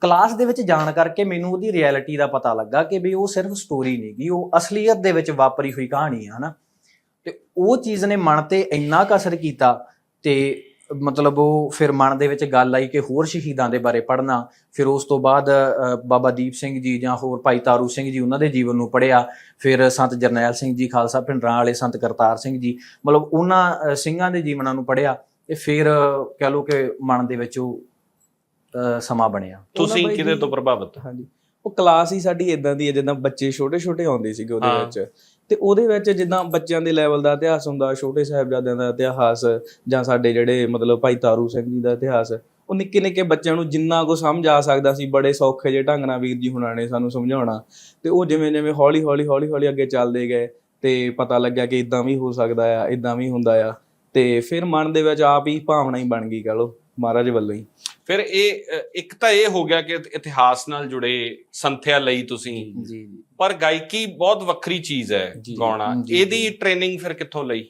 ਕਲਾਸ ਦੇ ਵਿੱਚ ਜਾਣ ਕਰਕੇ ਮੈਨੂੰ ਉਹਦੀ ਰਿਐਲਿਟੀ ਦਾ ਪਤਾ ਲੱਗਾ ਕਿ ਵੀ ਉਹ ਸਿਰਫ ਸਟੋਰੀ ਨਹੀਂਗੀ ਉਹ ਅਸਲੀਅਤ ਦੇ ਵਿੱਚ ਵਾਪਰੀ ਹੋਈ ਕਹਾਣੀ ਆ ਹਨਾ। ਤੇ ਉਹ ਚੀਜ਼ ਨੇ ਮਨ ਤੇ ਇੰਨਾ ਕੁ ਅਸਰ ਕੀਤਾ ਤੇ ਮਤਲਬ ਉਹ ਫਿਰ ਮਨ ਦੇ ਵਿੱਚ ਗੱਲ ਆਈ ਕਿ ਹੋਰ ਸ਼ਹੀਦਾਂ ਦੇ ਬਾਰੇ ਪੜ੍ਹਨਾ ਫਿਰ ਉਸ ਤੋਂ ਬਾਅਦ ਬਾਬਾ ਦੀਪ ਸਿੰਘ ਜੀ ਜਾਂ ਹੋਰ ਭਾਈ ਤਾਰੂ ਸਿੰਘ ਜੀ ਉਹਨਾਂ ਦੇ ਜੀਵਨ ਨੂੰ ਪੜ੍ਹਿਆ ਫਿਰ ਸੰਤ ਜਰਨੈਲ ਸਿੰਘ ਜੀ ਖਾਲਸਾ ਪਿੰਡਰਾਂ ਵਾਲੇ ਸੰਤ ਕਰਤਾਰ ਸਿੰਘ ਜੀ ਮਤਲਬ ਉਹਨਾਂ ਸਿੰਘਾਂ ਦੇ ਜੀਵਨਾਂ ਨੂੰ ਪੜ੍ਹਿਆ ਤੇ ਫਿਰ ਕਹਿ ਲਓ ਕਿ ਮਨ ਦੇ ਵਿੱਚ ਉਹ ਸਮਾਂ ਬਣਿਆ। ਤੁਸੀਂ ਕਿਹਦੇ ਤੋਂ ਪ੍ਰਭਾਵਿਤ? ਹਾਂਜੀ। ਉਹ ਕਲਾਸ ਹੀ ਸਾਡੀ ਇਦਾਂ ਦੀ ਹੈ ਜਿੱਦਾਂ ਬੱਚੇ ਛੋਟੇ ਛੋਟੇ ਆਉਂਦੇ ਸੀਗੇ ਉਹਦੇ। ਵਿੱਚ। ਤੇ ਉਹਦੇ ਵਿੱਚ ਜਿੱਦਾਂ ਬੱਚਿਆਂ ਦੇ ਲੈਵਲ ਦਾ ਇਤਿਹਾਸ ਹੁੰਦਾ, ਛੋਟੇ ਸਾਹਿਬਜ਼ਾਦਿਆਂ ਦਾ ਇਤਿਹਾਸ ਜਾਂ ਸਾਡੇ ਜਿਹੜੇ ਮਤਲਬ ਭਾਈ ਤਾਰੂ ਸਿੰਘ ਜੀ ਦਾ ਇਤਿਹਾਸ, ਉਹ ਨਿੱਕੇ ਨਿੱਕੇ ਬੱਚਿਆਂ ਨੂੰ ਜਿੰਨਾ ਕੋ ਸਮਝ ਆ ਸਕਦਾ ਸੀ, ਬੜੇ ਸੌਖੇ ਜਿਹੇ ਢੰਗ ਨਾਲ ਵੀਰ ਜੀ ਹੁਣਾਂ ਨੇ ਸਾਨੂੰ ਸਮਝਾਉਣਾ। ਤੇ ਉਹ ਜਿਵੇਂ ਜਿਵੇਂ ਹੌਲੀ ਹੌਲੀ ਹੌਲੀ ਹੌਲੀ ਅੱਗੇ ਚੱਲਦੇ ਗਏ ਤੇ ਪਤਾ ਲੱਗਿਆ ਕਿ ਇਦਾਂ ਵੀ ਹੋ ਸਕਦਾ ਆ ਇਦਾਂ ਵੀ ਹੁੰਦਾ ਆ। ਤੇ ਫਿਰ ਮਨ ਦੇ ਵਿੱਚ ਆਪ ਹੀ ਭਾਵਨਾ ਹੀ ਬਣ ਗਈ ਕਹ ਲੋ ਮਹਾਰਾਜ ਵੱਲੋਂ ਹੀ। ਫਿਰ ਇਹ ਇੱਕ ਤਾਂ ਇਹ ਹੋ ਗਿਆ ਕਿ ਇਤਿਹਾਸ ਨਾਲ ਜੁੜੇ ਸੰਥਿਆ ਲਈ ਤੁਸੀਂ। ਜੀ ਜੀ। ਪਰ ਗਾਇਕੀ ਬਹੁਤ ਵੱਖਰੀ ਚੀਜ਼ ਹੈ ਗਾਉਣਾ। ਇਹਦੀ। ਟ੍ਰੇਨਿੰਗ ਫਿਰ ਕਿੱਥੋਂ ਲਈ?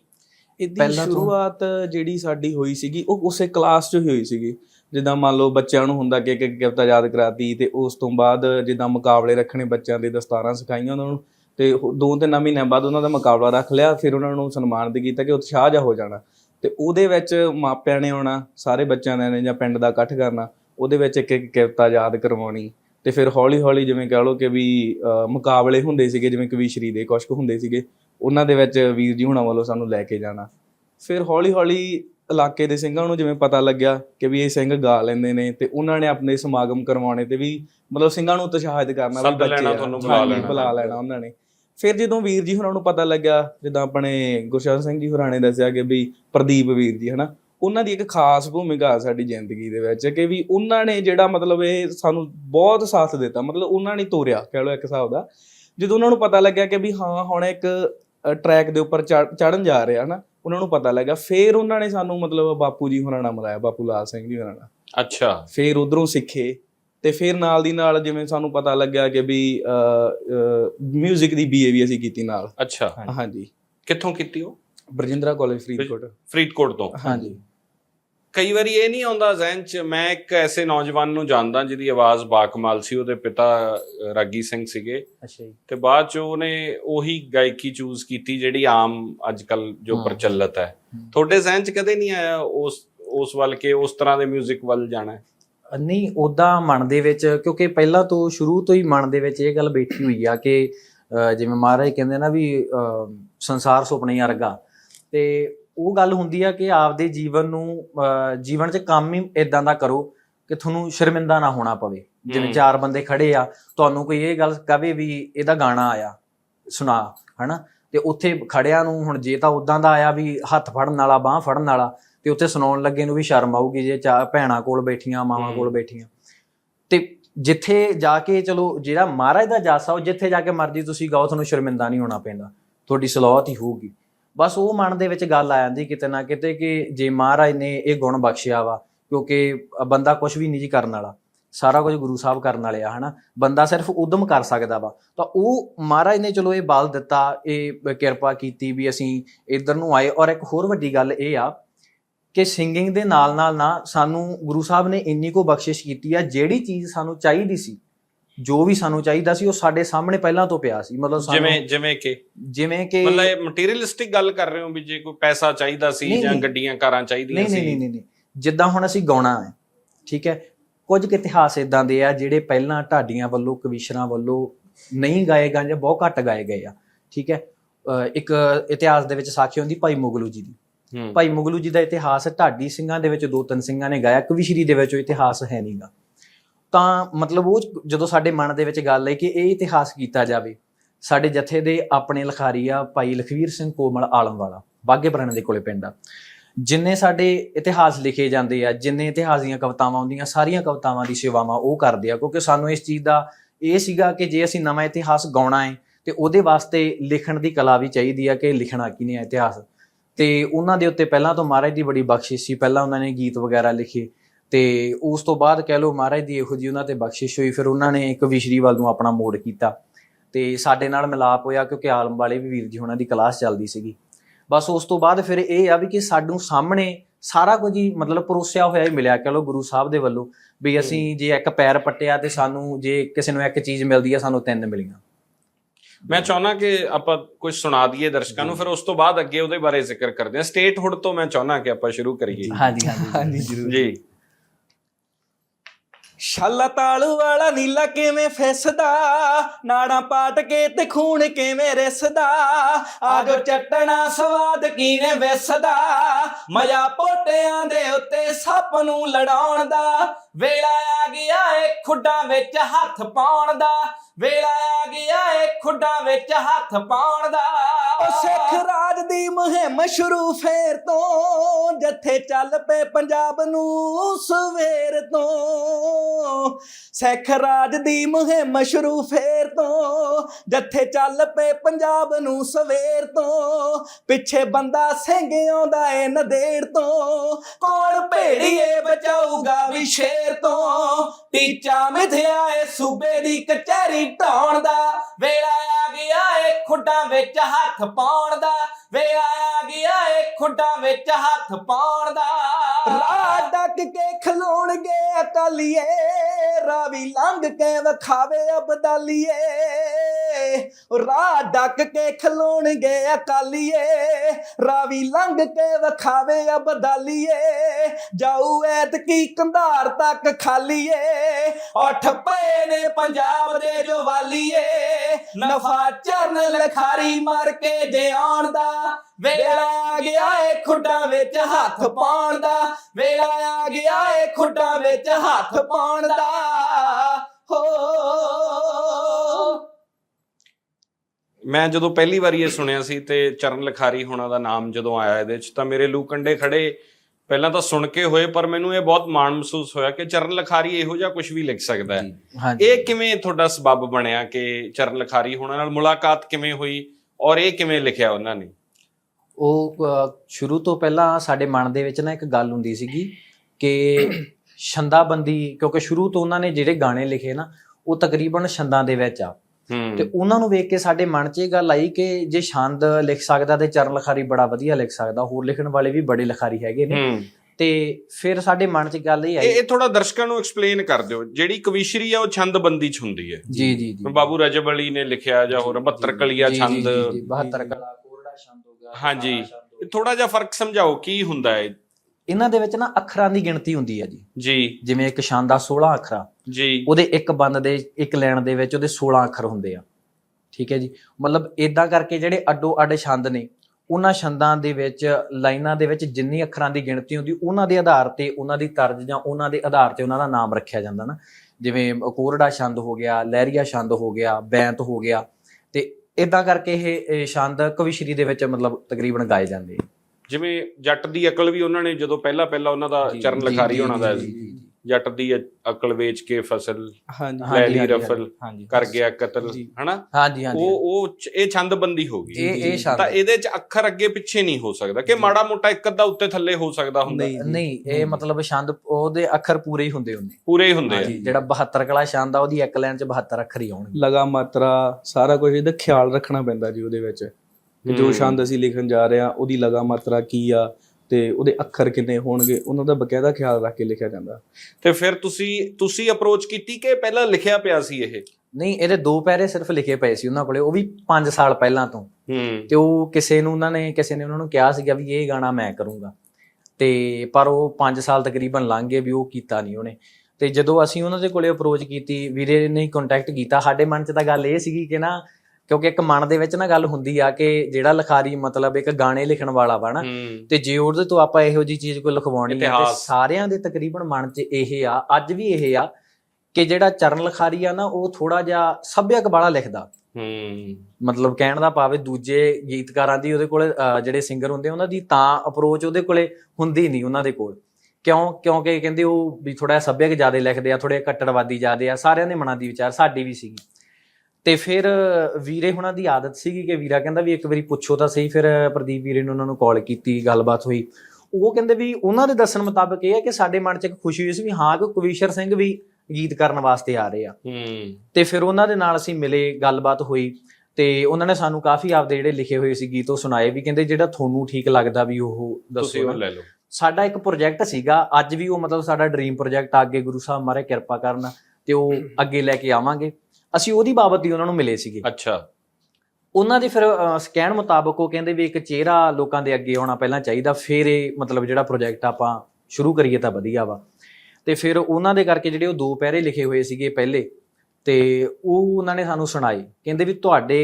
ਇਹਦੀ ਸ਼ੁਰੂਆਤ ਜਿਹੜੀ ਸਾਡੀ ਹੋਈ ਸੀਗੀ ਉਹ ਉਸੇ ਕਲਾਸ 'ਚ ਹੋਈ ਸੀਗੀ। ਜਿੱਦਾਂ ਮੰਨ ਲਓ ਬੱਚਿਆਂ ਨੂੰ ਹੁੰਦਾ ਕਿ ਇੱਕ ਕਵਿਤਾ ਯਾਦ ਕਰਾਤੀ ਤੇ ਉਸ ਤੋਂ ਬਾਅਦ ਜਿੱਦਾਂ ਮੁਕਾਬਲੇ ਰੱਖਣੇ ਬੱਚਿਆਂ ਦੇ ਦਸਤਾਰਾਂ ਸਿਖਾਈਆਂ ਉਹਨਾਂ ਨੂੰ। ਤੇ ਦੋ ਤਿੰਨ ਮਹੀਨਿਆਂ ਬਾਅਦ ਉਹਨਾਂ ਦਾ ਮੁਕਾਬਲਾ ਰੱਖ ਲਿਆ ਫਿਰ ਉਹਨਾਂ ਨੂੰ ਸਨਮਾਨਿਤ ਕੀਤਾ ਕਿ ਉਤਸ਼ਾਹ ਜਾ ਹੋ ਜਾਣਾ। ਤੇ ਉਹਦੇ ਵਿੱਚ ਮਾਪਿਆਂ ਨੇ ਆਉਣਾ ਸਾਰੇ ਬੱਚਿਆਂ ਨੇ ਜਾਂ ਪਿੰਡ ਦਾ ਇਕੱਠ ਕਰਨਾ ਉਹਦੇ ਵਿੱਚ ਇੱਕ ਇੱਕ ਕਵਿਤਾ ਯਾਦ ਕਰਵਾਉਣੀ। ਤੇ ਫਿਰ ਹੌਲੀ ਹੌਲੀ ਜਿਵੇਂ ਕਹ ਲਓ ਕਿ ਵੀ ਮੁਕਾਬਲੇ ਹੁੰਦੇ ਸੀਗੇ ਜਿਵੇਂ ਕਵੀਸ਼ਰੀ ਦੇ ਕੁਛ ਕੁ ਹੁੰਦੇ ਸੀਗੇ ਉਹਨਾਂ ਦੇ ਵਿੱਚ ਵੀਰ ਜੀ ਹੁਣਾਂ ਵੱਲੋਂ ਸਾਨੂੰ ਲੈ ਕੇ ਜਾਣਾ। ਫਿਰ ਹੌਲੀ ਹੌਲੀ ਇਲਾਕੇ ਦੇ ਸਿੰਘਾਂ ਨੂੰ ਜਿਵੇਂ ਪਤਾ ਲੱਗਿਆ ਕਿ ਵੀ ਇਹ ਸਿੰਘ ਗਾ ਲੈਂਦੇ ਨੇ ਤੇ ਉਹਨਾਂ ਨੇ ਆਪਣੇ ਸਮਾਗਮ ਕਰਵਾਉਣੇ ਤੇ ਵੀ ਮਤਲਬ ਸਿੰਘਾਂ ਨੂੰ ਉਤਸ਼ਾਹਿਤ ਕਰਨਾ ਵੀ ਬੱਚੇ। ਬੁਲਾ ਲੈਣਾ ਉਹਨਾਂ ਨੇ। ਫਿਰ ਜਦੋਂ ਵੀਰ ਜੀ ਹੁਣਾਂ ਨੂੰ ਪਤਾ ਲੱਗਾ ਜਿੱਦਾਂ ਆਪਣੇ ਗੁਰਸ਼ਰਨ ਸਿੰਘ ਜੀ ਹੁਰਾਂ ਨੇ ਦੱਸਿਆ ਕਿ ਵੀ ਪ੍ਰਦੀਪ ਵੀਰ ਜੀ ਹਨਾ ਉਹਨਾਂ ਦੀ ਇੱਕ ਖਾਸ ਭੂਮਿਕਾ ਸਾਡੀ ਜ਼ਿੰਦਗੀ ਦੇ ਵਿੱਚ ਕਿ ਵੀ ਉਹਨਾਂ ਨੇ ਜਿਹੜਾ ਮਤਲਬ ਇਹ ਸਾਨੂੰ ਬਹੁਤ ਸਾਥ ਦਿੱਤਾ ਮਤਲਬ ਉਹਨਾਂ ਨੇ ਤੋਰਿਆ ਕਹਿ ਲਓ ਇੱਕ ਹਿਸਾਬ ਦਾ। ਜਦੋਂ ਉਹਨਾਂ ਨੂੰ ਪਤਾ ਲੱਗਿਆ ਕਿ ਵੀ ਹਾਂ ਹੁਣ ਇੱਕ ਟਰੈਕ ਦੇ ਉੱਪਰ ਚੜਨ ਜਾ ਰਿਹਾ ਹਨਾ ਉਹਨਾਂ ਨੂੰ ਪਤਾ ਲੱਗਾ ਫਿਰ ਉਹਨਾਂ ਨੇ ਸਾਨੂੰ ਮਤਲਬ ਬਾਪੂ ਜੀ ਹੋਰਾਂ ਨਾਲ ਮਿਲਾਇਆ ਬਾਪੂ ਲਾਲ ਸਿੰਘ ਜੀ ਹੋਰਾਂ ਨਾਲ। ਅੱਛਾ। ਫਿਰ ਉਧਰੋਂ ਸਿੱਖੇ। ਤੇ ਫਿਰ ਨਾਲ ਦੀ ਨਾਲ ਜਿਵੇਂ ਸਾਨੂੰ ਪਤਾ ਲੱਗਿਆ ਕਿ ਵੀ 뮤직 ਦੀ ਬੀਏ ਵੀ ਅਸੀਂ ਕੀਤੀ ਨਾਲ ਅੱਛਾ ਹਾਂਜੀ ਕਿੱਥੋਂ ਕੀਤੀ ਉਹ ਬਰਜਿੰਦਰਾ ਕਾਲਜ ਫਰੀਦਕੋਟ ਫਰੀਦਕੋਟ ਤੋਂ ਹਾਂਜੀ ਕਈ ਵਾਰੀ ਇਹ ਨਹੀਂ ਆਉਂਦਾ ਜ਼ਹਿਨ ਚ ਮੈਂ ਇੱਕ ਐਸੇ ਨੌਜਵਾਨ ਨੂੰ ਜਾਣਦਾ ਜਿਹਦੀ ਆਵਾਜ਼ ਬਾਕਮਾਲ ਸੀ ਉਹਦੇ ਪਿਤਾ ਅ, ਰਾਗੀ ਸਿੰਘ ਸੀਗੇ ਅੱਛਾ ਜੀ ਤੇ ਬਾਅਦ ਚ ਉਹਨੇ ਉਹੀ ਗਾਇਕੀ ਚੂਜ਼ ਕੀਤੀ ਜਿਹੜੀ ਆਮ ਅੱਜ ਕੱਲ ਜੋ ਹਾਂ। ਪ੍ਰਚਲਿਤ ਹੈ ਹਮ। ਤੁਹਾਡੇ ਜ਼ਹਿਨ ਚ ਕਦੇ ਨਹੀਂ ਆਇਆ ਉਸ ਉਸ ਵੱਲ ਕੇ ਉਸ ਤਰ੍ਹਾਂ ਦੇ 뮤직 ਵੱਲ ਜਾਣਾ ਹੈ? ਨਹੀਂ ਉਦਾਂ ਮਨ ਦੇ ਵਿੱਚ ਕਿਉਂਕਿ ਪਹਿਲਾਂ ਤੋਂ ਸ਼ੁਰੂ ਤੋਂ ਹੀ ਮਨ ਦੇ ਵਿੱਚ ਇਹ ਗੱਲ ਬੈਠੀ ਹੋਈ ਆ ਕਿ ਜਿਵੇਂ ਮਹਾਰਾਜ ਕਹਿੰਦੇ ਨਾ ਵੀ ਸੰਸਾਰ ਸੁਪਨੇ ਵਰਗਾ ਤੇ ਉਹ ਗੱਲ ਹੁੰਦੀ ਆ ਕਿ ਆਪਦੇ ਜੀਵਨ ਨੂੰ ਜੀਵਨ 'ਚ ਕੰਮ ਹੀ ਇਦਾਂ ਦਾ ਕਰੋ ਕਿ ਤੁਹਾਨੂੰ ਸ਼ਰਮਿੰਦਾ ਨਾ ਹੋਣਾ ਪਵੇ। ਜਿਵੇਂ। ਚਾਰ ਬੰਦੇ ਖੜੇ ਆ ਤੁਹਾਨੂੰ ਕੋਈ ਇਹ ਗੱਲ ਕਵੇ ਵੀ ਇਹਦਾ ਗਾਣਾ ਆਇਆ ਸੁਣਾ ਹਨਾ? ਤੇ ਉੱਥੇ ਖੜਿਆਂ ਨੂੰ ਹੁਣ ਜੇ ਤਾਂ ਉਦਾਂ ਦਾ ਆਇਆ ਵੀ ਹੱਥ ਫੜਨ ਵਾਲਾ ਬਾਹ ਫੜਨ ਵਾਲਾ ਤੇ ਉੱਥੇ ਸੁਣਾਉਣ ਲੱਗੇ ਨੂੰ ਵੀ ਸ਼ਰਮ ਆਊਗੀ ਜੇ ਚਾ ਭੈਣਾਂ ਕੋਲ ਬੈਠੀਆਂ ਮਾਵਾਂ। ਕੋਲ ਬੈਠੀਆਂ। ਤੇ ਜਿੱਥੇ ਜਾ ਕੇ ਚਲੋ ਜਿਹੜਾ ਮਹਾਰਾਜ ਦਾ ਜਾਸਾ ਉਹ ਜਿੱਥੇ ਜਾ ਕੇ ਮਰਜ਼ੀ ਤੁਸੀਂ ਗਾਓ ਤੁਹਾਨੂੰ ਸ਼ਰਮਿੰਦਾ ਨਹੀਂ ਹੋਣਾ ਪੈਂਦਾ। ਤੁਹਾਡੀ ਸਲਾਹਤ ਹੀ ਹੋਊਗੀ। ਬਸ ਉਹ ਮਨ ਦੇ ਵਿੱਚ ਗੱਲ ਆ ਜਾਂਦੀ ਕਿਤੇ ਨਾ ਕਿਤੇ ਕਿ ਜੇ ਮਹਾਰਾਜ ਨੇ ਇਹ ਗੁਣ ਬਖਸ਼ਿਆ ਵਾ ਕਿਉਂਕਿ ਬੰਦਾ ਕੁਝ ਵੀ ਨਹੀਂ ਜੀ ਕਰਨ ਵਾਲਾ। ਸਾਰਾ ਕੁਝ ਗੁਰੂ ਸਾਹਿਬ ਕਰਨ ਵਾਲੇ ਆ ਹਨਾ? ਬੰਦਾ ਸਿਰਫ ਉਦਮ ਕਰ ਸਕਦਾ ਵਾ। ਤਾਂ ਉਹ ਮਹਾਰਾਜ ਨੇ ਚਲੋ ਇਹ ਬਲ ਦਿੱਤਾ ਇਹ ਕਿਰਪਾ ਕੀਤੀ ਵੀ ਅਸੀਂ ਇੱਧਰ ਨੂੰ ਆਏ। ਔਰ ਇੱਕ ਹੋਰ ਵੱਡੀ ਗੱਲ ਇਹ ਆ ਕਿ ਸਿੰਗਿੰਗ ਦੇ ਨਾਲ ਨਾਲ ਨਾ ਸਾਨੂੰ ਗੁਰੂ ਸਾਹਿਬ ਨੇ ਇੰਨੀ ਕੋ ਬਖਸ਼ਿਸ਼ ਕੀਤੀ ਆ ਜਿਹੜੀ ਚੀਜ਼ ਸਾਨੂੰ ਚਾਹੀਦੀ ਸੀ ਜੋ ਵੀ ਸਾਨੂੰ ਚਾਹੀਦਾ ਸੀ ਉਹ ਸਾਡੇ ਸਾਹਮਣੇ ਪਹਿਲਾਂ ਤੋਂ ਪਿਆ ਸੀ। ਮਤਲਬ ਸਾਨੂੰ ਜਿਵੇਂ ਜਿਵੇਂ ਕਿ? ਜਿਵੇਂ ਕਿ ਮਤਲਬ ਇਹ ਮਟੀਰੀਅਲਿਸਟਿਕ ਗੱਲ ਕਰ ਰਹੇ ਹੋ ਵੀ ਜੇ ਕੋਈ ਪੈਸਾ ਚਾਹੀਦਾ ਸੀ ਜਾਂ। ਗੱਡੀਆਂ ਕਾਰਾਂ ਚਾਹੀਦੀਆਂ ਨਹੀਂ ਨਹੀਂ ਨਹੀਂ ਸੀ ਨਹੀਂ। ਜਿੱਦਾਂ ਹੁਣ ਅਸੀਂ ਗਾਉਣਾ ਹੈ ਠੀਕ ਹੈ? ਕੁਝ ਕੁ ਇਤਿਹਾਸ ਇਦਾਂ ਦੇ ਆ ਜਿਹੜੇ ਪਹਿਲਾਂ ਢਾਡੀਆਂ ਵੱਲੋਂ ਕਵੀਸ਼ਰਾਂ ਵੱਲੋਂ ਨਹੀਂ ਗਾਏ ਗਏ ਜਾਂ ਬਹੁਤ ਘੱਟ ਗਾਏ ਗਏ ਆ ਠੀਕ ਹੈ? ਇੱਕ ਇਤਿਹਾਸ ਦੇ ਵਿੱਚ ਸਾਖੀ ਹੁੰਦੀ ਭਾਈ ਮੁਗਲੂ ਜੀ ਦੀ। ਭਾਈ ਮੁਗਲੂ ਜੀ ਦਾ ਇਤਿਹਾਸ ਢਾਡੀ ਸਿੰਘਾਂ ਦੇ ਵਿੱਚ ਦੋ ਤਿੰਨ ਸਿੰਘਾਂ ਨੇ ਗਾਇਆ ਕਵੀਸ਼ਰੀ ਦੇ ਵਿੱਚ ਉਹ ਇਤਿਹਾਸ ਹੈ ਨਹੀਂਗਾ। ਤਾਂ ਮਤਲਬ ਉਹ ਜਦੋਂ ਸਾਡੇ ਮਨ ਦੇ ਵਿੱਚ ਗੱਲ ਹੈ ਕਿ ਇਹ ਇਤਿਹਾਸ ਕੀਤਾ ਜਾਵੇ, ਸਾਡੇ ਜਥੇ ਦੇ ਆਪਣੇ ਲਿਖਾਰੀ ਆ ਭਾਈ ਲਖਵੀਰ ਸਿੰਘ ਕੋਮਲ ਆਲਮ ਵਾਲਾ, ਬਾਗੇ ਪੁਰਾਣੇ ਦੇ ਕੋਲੇ ਪਿੰਡ ਆ, ਜਿੰਨੇ ਸਾਡੇ ਇਤਿਹਾਸ ਲਿਖੇ ਜਾਂਦੇ ਆ, ਜਿੰਨੇ ਇਤਿਹਾਸ ਦੀਆਂ ਕਵਿਤਾਵਾਂ ਆਉਂਦੀਆਂ ਸਾਰੀਆਂ ਕਵਿਤਾਵਾਂ ਦੀ ਸੇਵਾਵਾਂ ਉਹ ਕਰਦੇ ਆ, ਕਿਉਂਕਿ ਸਾਨੂੰ ਇਸ ਚੀਜ਼ ਦਾ ਇਹ ਸੀਗਾ ਕਿ ਜੇ ਅਸੀਂ ਨਵਾਂ ਇਤਿਹਾਸ ਗਾਉਣਾ ਹੈ, ਤੇ ਉਹਦੇ ਵਾਸਤੇ ਲਿਖਣ ਦੀ ਕਲਾ ਵੀ ਚਾਹੀਦੀ ਆ ਕਿ ਲਿਖਣਾ ਕਿਨੇ ਆ ਇਤਿਹਾਸ। ਤੇ ਉਹਨਾਂ ਦੇ ਉੱਤੇ ਪਹਿਲਾਂ ਤੋਂ ਮਹਾਰਾਜ ਦੀ ਬੜੀ ਬਖਸ਼ਿਸ਼ ਸੀ ਪਹਿਲਾਂ ਉਹਨਾਂ ਨੇ ਗੀਤ ਵਗੈਰਾ ਲਿਖੇ ਤੇ ਉਸ ਤੋਂ ਬਾਅਦ ਕਹਿ ਲਓ ਮਹਾਰਾਜ ਦੀ ਇਹੋ ਜੀ ਉਹਨਾਂ ਤੇ ਬਖਸ਼ਿਸ਼ ਹੋਈ ਫਿਰ ਉਹਨਾਂ ਨੇ ਇੱਕ ਵਿਸ਼ਰੀ ਵੱਲ ਨੂੰ ਆਪਣਾ ਮੋੜ ਕੀਤਾ ਤੇ ਸਾਡੇ ਨਾਲ ਮਿਲਾਪ ਹੋਇਆ ਕਿਉਂਕਿ ਆਲਮ ਵਾਲੇ ਵੀ ਵੀਰ ਜੀ ਉਹਨਾਂ ਦੀ ਕਲਾਸ ਚੱਲਦੀ ਸੀਗੀ। ਬਸ ਉਸ ਤੋਂ ਬਾਅਦ ਫਿਰ ਇਹ ਆ ਵੀ ਕਿ ਸਾਨੂੰ ਸਾਹਮਣੇ ਸਾਰਾ ਕੁਝ ਹੀ ਮਤਲਬ ਪਰੋਸਿਆ ਹੋਇਆ ਹੀ ਮਿਲਿਆ ਕਹ ਲੋ ਗੁਰੂ ਸਾਹਿਬ ਦੇ ਵੱਲੋਂ ਵੀ ਅਸੀਂ ਜੇ ਇੱਕ ਪੈਰ ਪੱਟਿਆ ਤੇ ਸਾਨੂੰ ਜੇ ਕਿਸੇ ਨੂੰ ਇੱਕ ਚੀਜ਼ ਮਿਲਦੀ ਆ ਸਾਨੂੰ ਤਿੰਨ ਮਿਲੀਆਂ। ਮੈਂ ਚਾਹੁੰਦਾ ਕਿ ਆਪਾਂ ਕੁਝ ਸੁਣਾ ਦਈਏ ਦਰਸ਼ਕਾਂ ਨੂੰ ਫਿਰ ਉਸ ਤੋਂ ਬਾਅਦ ਅੱਗੇ ਉਹਦੇ ਬਾਰੇ ਜ਼ਿਕਰ ਕਰਦੇ ਹਾਂ। ਸਟੇਟ ਹੁੱਡ ਤੋਂ ਮੈਂ ਚਾਹੁੰਦਾ ਕਿ ਆਪਾਂ ਸ਼ੁਰੂ ਕਰੀਏ। ਹਾਂਜੀ ਹਾਂਜੀ ਹਾਂਜੀ ਜ਼ਰੂਰ। ਜੀ। ਛਾਲਾ ਤਾਲੂ ਵਾਲਾ ਨੀਲਾ ਕਿਵੇਂ ਫਿਸਦਾ? ਨਾੜਾਂ ਪਾਟ ਕੇ ਤੇ ਖੂਨ ਕਿਵੇਂ ਰਿਸਦਾ? ਆਜੋ ਚੱਟਣਾ ਸਵਾਦ ਕਿਵੇਂ ਵਿਸਦਾ? ਮਜ਼ਾ ਪੋਟਿਆਂ ਦੇ ਉੱਤੇ ਸੱਪ ਨੂੰ ਲੜਾਉਣ ਦਾ। ਵੇਲਾ ਆ ਗਿਆ ਏ ਖੁੱਡਾਂ ਵਿੱਚ ਹੱਥ ਪਾਉਣ ਦਾ। ਵੇਲਾ ਆ ਗਿਆ ਏ ਖੁੱਡਾਂ ਵਿੱਚ ਹੱਥ ਪਾਉਣ ਦਾ। ਉਹ ਸਿੱਖ ਰਾਜ ਦੀ ਮੁਹਿੰਮ ਸ਼ੁਰੂ ਫੇਰ ਤੋਂ, ਜੱਥੇ ਚੱਲ ਪਏ ਪੰਜਾਬ ਨੂੰ ਸਵੇਰ ਤੋਂ। ਸਿੱਖ ਰਾਜ ਦੀ ਮੁਹਿੰਮ ਸ਼ੁਰੂ ਫੇਰ ਤੋਂ, ਜੱਥੇ ਚੱਲ ਪਏ ਪੰਜਾਬ ਨੂੰ ਸਵੇਰ ਤੋਂ। ਪਿੱਛੇ ਬੰਦਾ ਸਿੰਘ ਆਉਂਦਾ ਏ ਨਦੇੜ ਤੋਂ। ਕੌਣ ਭੇੜੀਏ ਬਚਾਊਗਾ ਵਿਸ਼ੇ ਸ਼ੇਰ ਤੋਂ ਟੀਚਾ ਮਿਥਿਆ ਏ, ਸੂਬੇ ਦੀ ਕਚਹਿਰੀ ਢਾਉਣ ਦਾ। ਵੇਲਾ ਆ ਗਿਆ ਏ ਖੁੱਡਾਂ ਵਿੱਚ ਹੱਥ ਪਾਉਣ ਦਾ। ਵੇਲਾ ਆ ਗਿਆ ਏ ਖੁੱਡਾਂ ਵਿੱਚ ਹੱਥ ਪਾਉਣ ਦਾ। ਰਾਹ ਡੱਕ ਕੇ ਖਲੋਣਗੇ ਅਕਾਲੀਏ ਰਾਵੀ ਲੰਘ ਕੇ ਵਖਾਵੇ ਅਬਦਾਲੀਏ। ਰਾਹ ਡੱਕ ਕੇ ਖਲੋਣਗੇ ਅਕਾਲੀਏ ਰਾਵੀ ਲੰਘ ਕੇ ਵਖਾਵੇ ਅਬਦਾਲੀਏ। ਜਾਊ ਐਤਕੀ ਕੰਧਾਰ ਤੱਕ ਖਾਲੀਏ। ਉੱਠ ਪਏ ਨੇ ਪੰਜਾਬ ਦੇ ਜੋ ਨਫਾ ਚਰਨ ਲਖਾਰੀ ਮਾਰ ਕੇ ਜੇ ਦਾ। ਵੇਲਾ ਆ ਗਿਆ ਏ ਖੁੱਡਾਂ ਵਿੱਚ ਹੱਥ ਪਾਉਣ ਦਾ। ਵੇਲਾ ਆ ਗਿਆ ਏ ਖੁੱਡਾਂ ਵਿੱਚ ਹੱਥ ਪਾਉਣ ਦਾ। ਹੋ। ਮੈਂ ਜਦੋਂ ਪਹਿਲੀ ਵਾਰੀ ਇਹ ਸੁਣਿਆ ਸੀ ਤੇ ਚਰਨ ਲਖਾਰੀ ਹੋਣਾ ਦਾ ਨਾਮ ਜਦੋਂ ਆਇਆ ਇਹਦੇ ਚ, ਤਾਂ ਮੇਰੇ ਲੂ ਕੰਡੇ ਖੜੇ ਪਹਿਲਾਂ ਤਾਂ ਸੁਣ ਕੇ ਹੋਏ ਪਰ ਮੈਨੂੰ ਇਹ ਬਹੁਤ ਮਾਣ ਮਹਿਸੂਸ ਹੋਇਆ ਕਿ ਚਰਨ ਲਖਾਰੀ ਇਹੋ ਜਿਹਾ ਕੁਝ ਵੀ ਲਿਖ ਸਕਦਾ ਹੈ। ਇਹ ਕਿਵੇਂ ਤੁਹਾਡਾ ਸਬਬ ਬਣਿਆ ਕਿ ਚਰਨ ਲਖਾਰੀ ਹੋਣਾ ਨਾਲ ਮੁਲਾਕਾਤ ਕਿਵੇਂ ਹੋਈ ਔਰ ਇਹ ਕਿਵੇਂ ਲਿਖਿਆ ਉਹਨਾਂ ਨੇ? ਉਹ ਸ਼ੁਰੂ ਤੋਂ ਪਹਿਲਾਂ ਸਾਡੇ ਮਨ ਦੇ ਵਿੱਚ ਨਾ ਇੱਕ ਗੱਲ ਹੁੰਦੀ ਸੀਗੀ ਕਿ ਛੰਦਾਬੰਦੀ ਕਿਉਂਕਿ ਸ਼ੁਰੂ ਤੋਂ ਉਹਨਾਂ ਨੇ ਜਿਹੜੇ ਗਾਣੇ ਲਿਖੇ ਨਾ ਉਹ ਤਕਰੀਬਨ ਛੰਦਾਂ ਦੇ ਵਿੱਚ ਆ। ਤੇ ਉਹਨਾਂ ਨੂੰ ਵੇਖ ਕੇ ਸਾਡੇ ਮਨ 'ਚ ਇਹ ਗੱਲ ਆਈ ਕਿ ਜੇ ਛੰਦ ਲਿਖ ਸਕਦਾ ਤੇ ਚਰਨ ਲਖਾਰੀ ਬੜਾ ਵਧੀਆ ਲਿਖ ਸਕਦਾ ਹੋਰ ਲਿਖਣ ਵਾਲੇ ਵੀ ਬੜੇ ਲਖਾਰੀ ਹੈਗੇ ਨੇ। ਤੇ ਫਿਰ ਸਾਡੇ ਮਨ 'ਚ ਗੱਲ ਇਹ ਆਈ। ਇਹ ਥੋੜਾ ਦਰਸ਼ਕਾਂ ਨੂੰ ਐਕਸਪਲੇਨ ਕਰ ਦਿਓ ਜਿਹੜੀ ਕਵੀਸ਼ਰੀ ਆ ਉਹ ਛੰਦਬੰਦੀ ਚ ਹੁੰਦੀ ਹੈ। ਜੀ ਜੀ ਜੀ। ਬਾਬੂ ਰਜਬ ਅਲੀ ਨੇ ਲਿਖਿਆ ਜਾਂ ਹੋਰ 72 ਕਲੀਆ ਛੰਦ। ਜੀ, ਜੀ, 72 ਕਲਾ ਕੋਰੜਾ ਛੰਦ ਹੋ ਗਿਆ ਹਾਂਜੀ। ਥੋੜਾ ਜਿਹਾ ਫ਼ਰਕ ਸਮਝਾਓ ਕੀ ਹੁੰਦਾ ਹੈ? ਇਹਨਾਂ ਦੇ ਵਿੱਚ ਨਾ ਅੱਖਰਾਂ ਦੀ ਗਿਣਤੀ ਹੁੰਦੀ ਹੈ ਜੀ। ਜੀ। ਜਿਵੇਂ ਇੱਕ ਦਾ 16 ਅੱਖਰਾਂ। ਜੀ। ਉਹਦੇ ਇੱਕ ਬੰਦ ਦੇ ਇੱਕ ਲੈਣ ਦੇ ਵਿੱਚ ਉਹਦੇ 16 ਅੱਖਰ ਹੁੰਦੇ ਆ। ਠੀਕ ਹੈ ਜੀ। ਮਤਲਬ ਇਦਾਂ ਕਰਕੇ ਜਿਹੜੇ ਅੱਡੋ ਅੱਡ ਛੰਦ ਨੇ ਉਹਨਾਂ ਛੰਦਾਂ ਦੇ ਵਿੱਚ ਲਾਈਨਾਂ ਦੇ ਵਿੱਚ ਜਿੰਨੀ ਅੱਖਰਾਂ ਦੀ ਗਿਣਤੀ ਹੁੰਦੀ ਉਹਨਾਂ ਦੇ ਆਧਾਰ ਤੇ ਉਹਨਾਂ ਦੀ ਤਰਜ਼ ਜਾਂ ਉਹਨਾਂ ਦੇ ਆਧਾਰ ਤੇ ਉਹਨਾਂ ਦਾ ਨਾਮ ਰੱਖਿਆ ਜਾਂਦਾ ਨਾ। ਜਿਵੇਂ ਕੋਰੜਾ ਛੰਦ ਹੋ ਗਿਆ ਲਹਿਰੀਆ ਛੰਦ ਹੋ ਗਿਆ ਬੈਂਤ ਹੋ ਗਿਆ। ਤੇ ਇਦਾਂ ਕਰਕੇ ਇਹ ਇਹ ਛੰਦ ਕਵਿਸ਼ਰੀ ਦੇ ਵਿੱਚ ਮਤਲਬ ਤਕਰੀਬਨ ਗਾਏ ਜਾਂਦੇ ਆ। ਜਿਵੇਂ ਜੱਟ ਦੀ ਅਕਲ ਵੀ ਉਹਨਾਂ ਨੇ ਜਦੋਂ ਪਹਿਲਾਂ ਪਹਿਲਾਂ ਉਹਨਾਂ ਦਾ ਚਰਨ ਲਖਾਰੀ ਹੋਣਾ ਦਾ। ਜੱਟ ਦੀ ਅਕਲ ਵੇਚ ਕੇ ਫਸਲ ਹਾਂਜੀ ਹਾਂਜੀ, ਲੈਲੀ ਹਾਂਜੀ, ਰਫਲ ਹਾਂਜੀ ਕਰ ਗਿਆ ਕਤਲ। ਹਨਾ? ਹਾਂਜੀ ਹਾਂਜੀ। ਉਹ ਉਹ ਇਹ ਛੰਦਬੰਦੀ ਹੋ ਗਈ। ਤਾਂ ਇਹਦੇ ਚ ਅੱਖਰ ਅੱਗੇ ਪਿੱਛੇ ਨਹੀਂ ਹੋ ਸਕਦਾ ਕਿ ਮਾੜਾ ਮੋਟਾ ਇੱਕ ਅੱਧਾ ਉੱਤੇ ਥੱਲੇ ਹੋ ਸਕਦਾ ਹੁੰਦਾ। ਨਹੀਂ। ਨਹੀਂ ਇਹ ਮਤਲਬ ਛੰਦ ਉਹਦੇ ਅੱਖਰ ਪੂਰੇ ਹੀ ਹੁੰਦੇ ਹੁੰਦੇ। ਪੂਰੇ ਹੀ ਹੁੰਦੇ ਆ। ਜਿਹੜਾ 72 ਕਲਾ ਛੰਦ ਆ ਉਹਦੀ ਇੱਕ ਲਾਈਨ 'ਚ 72 ਅੱਖਰ ਹੀ ਆਉਣਗੇ। ਲਗਾ ਮਾਤਰਾ ਸਾਰਾ ਕੁਝ ਇਹਦਾ ਖਿਆਲ ਰੱਖਣਾ ਪੈਂਦਾ ਜੀ ਉਹਦੇ ਵਿੱਚ। ਕਿ ਜੋ। ਛੰਦ ਅਸੀਂ ਲਿਖਣ ਜਾ ਰਹੇ ਆ ਉਹਦੀ ਲਗਾ ਮਾਤਰਾ ਕੀ ਆ ਤੇ ਉਹਦੇ ਅੱਖਰ ਕਿੰਨੇ ਹੋਣਗੇ ਉਹਨਾਂ ਦਾ ਬਕਾਇਦਾ ਖਿਆਲ ਰੱਖ ਕੇ ਲਿਖਿਆ ਜਾਂਦਾ। ਤੇ ਫਿਰ ਤੁਸੀਂ ਤੁਸੀਂ ਅਪਰੋਚ ਕੀਤੀ ਕਿ ਪਹਿਲਾਂ ਲਿਖਿਆ ਪਿਆ ਸੀ ਇਹ? ਨਹੀਂ ਇਹਦੇ ਦੋ ਪੈਰੇ ਸਿਰਫ ਲਿਖੇ ਪਏ ਸੀ ਉਹਨਾਂ ਕੋਲੇ ਉਹ ਵੀ 5 ਸਾਲ ਪਹਿਲਾਂ ਤੋਂ। ਹੂੰ। ਤੇ ਉਹ ਕਿਸੇ ਨੂੰ ਉਹਨਾਂ ਨੇ ਕਿਸੇ ਨੇ ਉਹਨਾਂ ਨੂੰ ਕਿਹਾ ਸੀਗਾ ਵੀ ਇਹ ਗਾਣਾ ਮੈਂ ਕਰੂੰਗਾ। ਤੇ ਪਰ ਉਹ 5 ਸਾਲ ਤਕਰੀਬਨ ਲੰਘ ਗਏ ਵੀ ਉਹ ਕੀਤਾ ਨਹੀਂ ਉਹਨੇ। ਤੇ ਜਦੋਂ ਅਸੀਂ ਉਹਨਾਂ ਦੇ ਕੋਲੇ ਅਪਰੋਚ ਕੀਤੀ ਵੀਰੇ ਨੇ ਕੰਟੈਕਟ ਕੀਤਾ ਸਾਡੇ ਮਨ 'ਚ ਤਾਂ ਗੱਲ ਇਹ ਸੀਗੀ ਕਿ ਨਾ ਕਿਉਂਕਿ ਇੱਕ ਮਨ ਦੇ ਵਿੱਚ ਨਾ ਗੱਲ ਹੁੰਦੀ ਆ ਕਿ ਜਿਹੜਾ ਲਖਾਰੀ ਮਤਲਬ ਇੱਕ ਗਾਣੇ ਲਿਖਣ ਵਾਲਾ ਵਾ ਨਾ ਤੇ ਜੇ ਉਹਦੇ ਤੋਂ ਆਪਾਂ ਇਹੋ ਜੀ ਚੀਜ਼ ਕੋਈ ਲਿਖਵਾਉਣੀ ਤੇ। ਸਾਰਿਆਂ ਦੇ ਤਕਰੀਬਨ ਮਨ 'ਚ ਇਹ ਆ ਅੱਜ ਵੀ ਇਹ ਆ ਕਿ ਜਿਹੜਾ ਚਰਨ ਲਖਾਰੀ ਆ ਨਾ ਉਹ ਥੋੜਾ ਜਿਹਾ ਸੱਭਿਅਕ ਵਾਲਾ ਲਿਖਦਾ। ਹੂੰ। ਮਤਲਬ ਕਹਿਣ ਦਾ ਭਾਵੇਂ ਦੂਜੇ ਗੀਤਕਾਰਾਂ ਦੀ ਉਹਦੇ ਕੋਲੇ ਜਿਹੜੇ ਸਿੰਗਰ ਹੁੰਦੇ ਉਹਨਾਂ ਦੀ ਤਾਂ ਅਪਰੋਚ ਉਹਦੇ ਕੋਲੇ ਹੁੰਦੀ ਨਹੀਂ ਉਹਨਾਂ ਦੇ ਕੋਲ। ਕਿਉਂ? ਕਿਉਂਕਿ ਕਹਿੰਦੇ ਉਹ ਵੀ ਥੋੜਾ ਸੱਭਿਅਕ ਜ਼ਿਆਦਾ ਲਿਖਦੇ ਆ ਥੋੜੇ ਕੱਟੜਵਾਦੀ ਜ਼ਿਆਦੇ ਆ ਸਾਰਿਆਂ ਦੇ ਮਨਾਂ ਦੀ ਵਿਚਾਰ ਸਾਡੀ ਵੀ ਸੀਗੀ। ਤੇ ਫਿਰ ਵੀਰੇ ਹੁਣਾਂ ਦੀ ਆਦਤ ਸੀਗੀ ਕਿ ਵੀਰਾ ਕਹਿੰਦਾ ਵੀ ਇੱਕ ਵਾਰੀ ਪੁੱਛੋ ਤਾਂ ਸਹੀ ਫਿਰ ਪ੍ਰਦੀਪ ਵੀਰੇ ਨੂੰ ਉਹਨਾਂ ਨੂੰ ਕਾਲ ਕੀਤੀ ਗੱਲਬਾਤ ਹੋਈ। ਉਹ ਕਹਿੰਦੇ ਵੀ ਉਹਨਾਂ ਦੇ ਦੱਸਣ ਮੁਤਾਬਕ ਇਹ ਹੈ ਕਿ ਸਾਡੇ ਮਨ 'ਚ ਇੱਕ ਖੁਸ਼ੀ ਹੋਈ ਸੀ ਵੀ ਹਾਂ ਕਿ ਕਵੀਸ਼ਰ ਸਿੰਘ ਵੀ ਗੀਤ ਕਰਨ ਵਾਸਤੇ ਆ ਰਹੇ ਆ। ਹੂੰ। ਤੇ ਫਿਰ ਉਹਨਾਂ ਦੇ ਨਾਲ ਅਸੀਂ ਮਿਲੇ ਗੱਲਬਾਤ ਹੋਈ ਤੇ ਉਹਨਾਂ ਨੇ ਸਾਨੂੰ ਕਾਫੀ ਆਪਦੇ ਜਿਹੜੇ ਲਿਖੇ ਹੋਏ ਸੀ ਗੀਤ ਉਹ ਸੁਣਾਏ ਵੀ ਕਹਿੰਦੇ ਜਿਹੜਾ ਤੁਹਾਨੂੰ ਠੀਕ ਲੱਗਦਾ ਵੀ ਉਹ ਦੱਸੋ ਉਹ। ਲੈ ਲਓ। ਸਾਡਾ ਇੱਕ ਪ੍ਰੋਜੈਕਟ ਸੀਗਾ ਅੱਜ ਵੀ ਉਹ ਮਤਲਬ ਸਾਡਾ ਡ੍ਰੀਮ ਪ੍ਰੋਜੈਕਟ ਅੱਗੇ ਗੁਰੂ ਸਾਹਿਬ ਮਾਰੇ ਕਿਰਪਾ ਕਰਨ ਤੇ ਉਹ ਅੱਗੇ ਲੈ ਕੇ ਆਵਾਂਗੇ। ਅਸੀਂ ਉਹਦੀ ਬਾਬਤ ਹੀ ਉਹਨਾਂ ਨੂੰ ਮਿਲੇ ਸੀਗੇ। ਅੱਛਾ। ਉਹਨਾਂ ਦੇ ਫਿਰ ਸਕੈਨ ਮੁਤਾਬਕ ਉਹ ਕਹਿੰਦੇ ਵੀ ਇੱਕ ਚਿਹਰਾ ਲੋਕਾਂ ਦੇ ਅੱਗੇ ਆਉਣਾ ਪਹਿਲਾਂ ਚਾਹੀਦਾ ਫਿਰ ਇਹ ਮਤਲਬ ਜਿਹੜਾ ਪ੍ਰੋਜੈਕਟ ਆਪਾਂ ਸ਼ੁਰੂ ਕਰੀਏ ਤਾਂ ਵਧੀਆ ਵਾ। ਤੇ ਫਿਰ ਉਹਨਾਂ ਦੇ ਕਰਕੇ ਜਿਹੜੇ ਉਹ ਦੋ ਪਹਿਰੇ ਲਿਖੇ ਹੋਏ ਸੀਗੇ ਪਹਿਲੇ ਤੇ ਉਹ ਉਹਨਾਂ ਨੇ ਸਾਨੂੰ ਸੁਣਾਏ। ਕਹਿੰਦੇ ਵੀ ਤੁਹਾਡੇ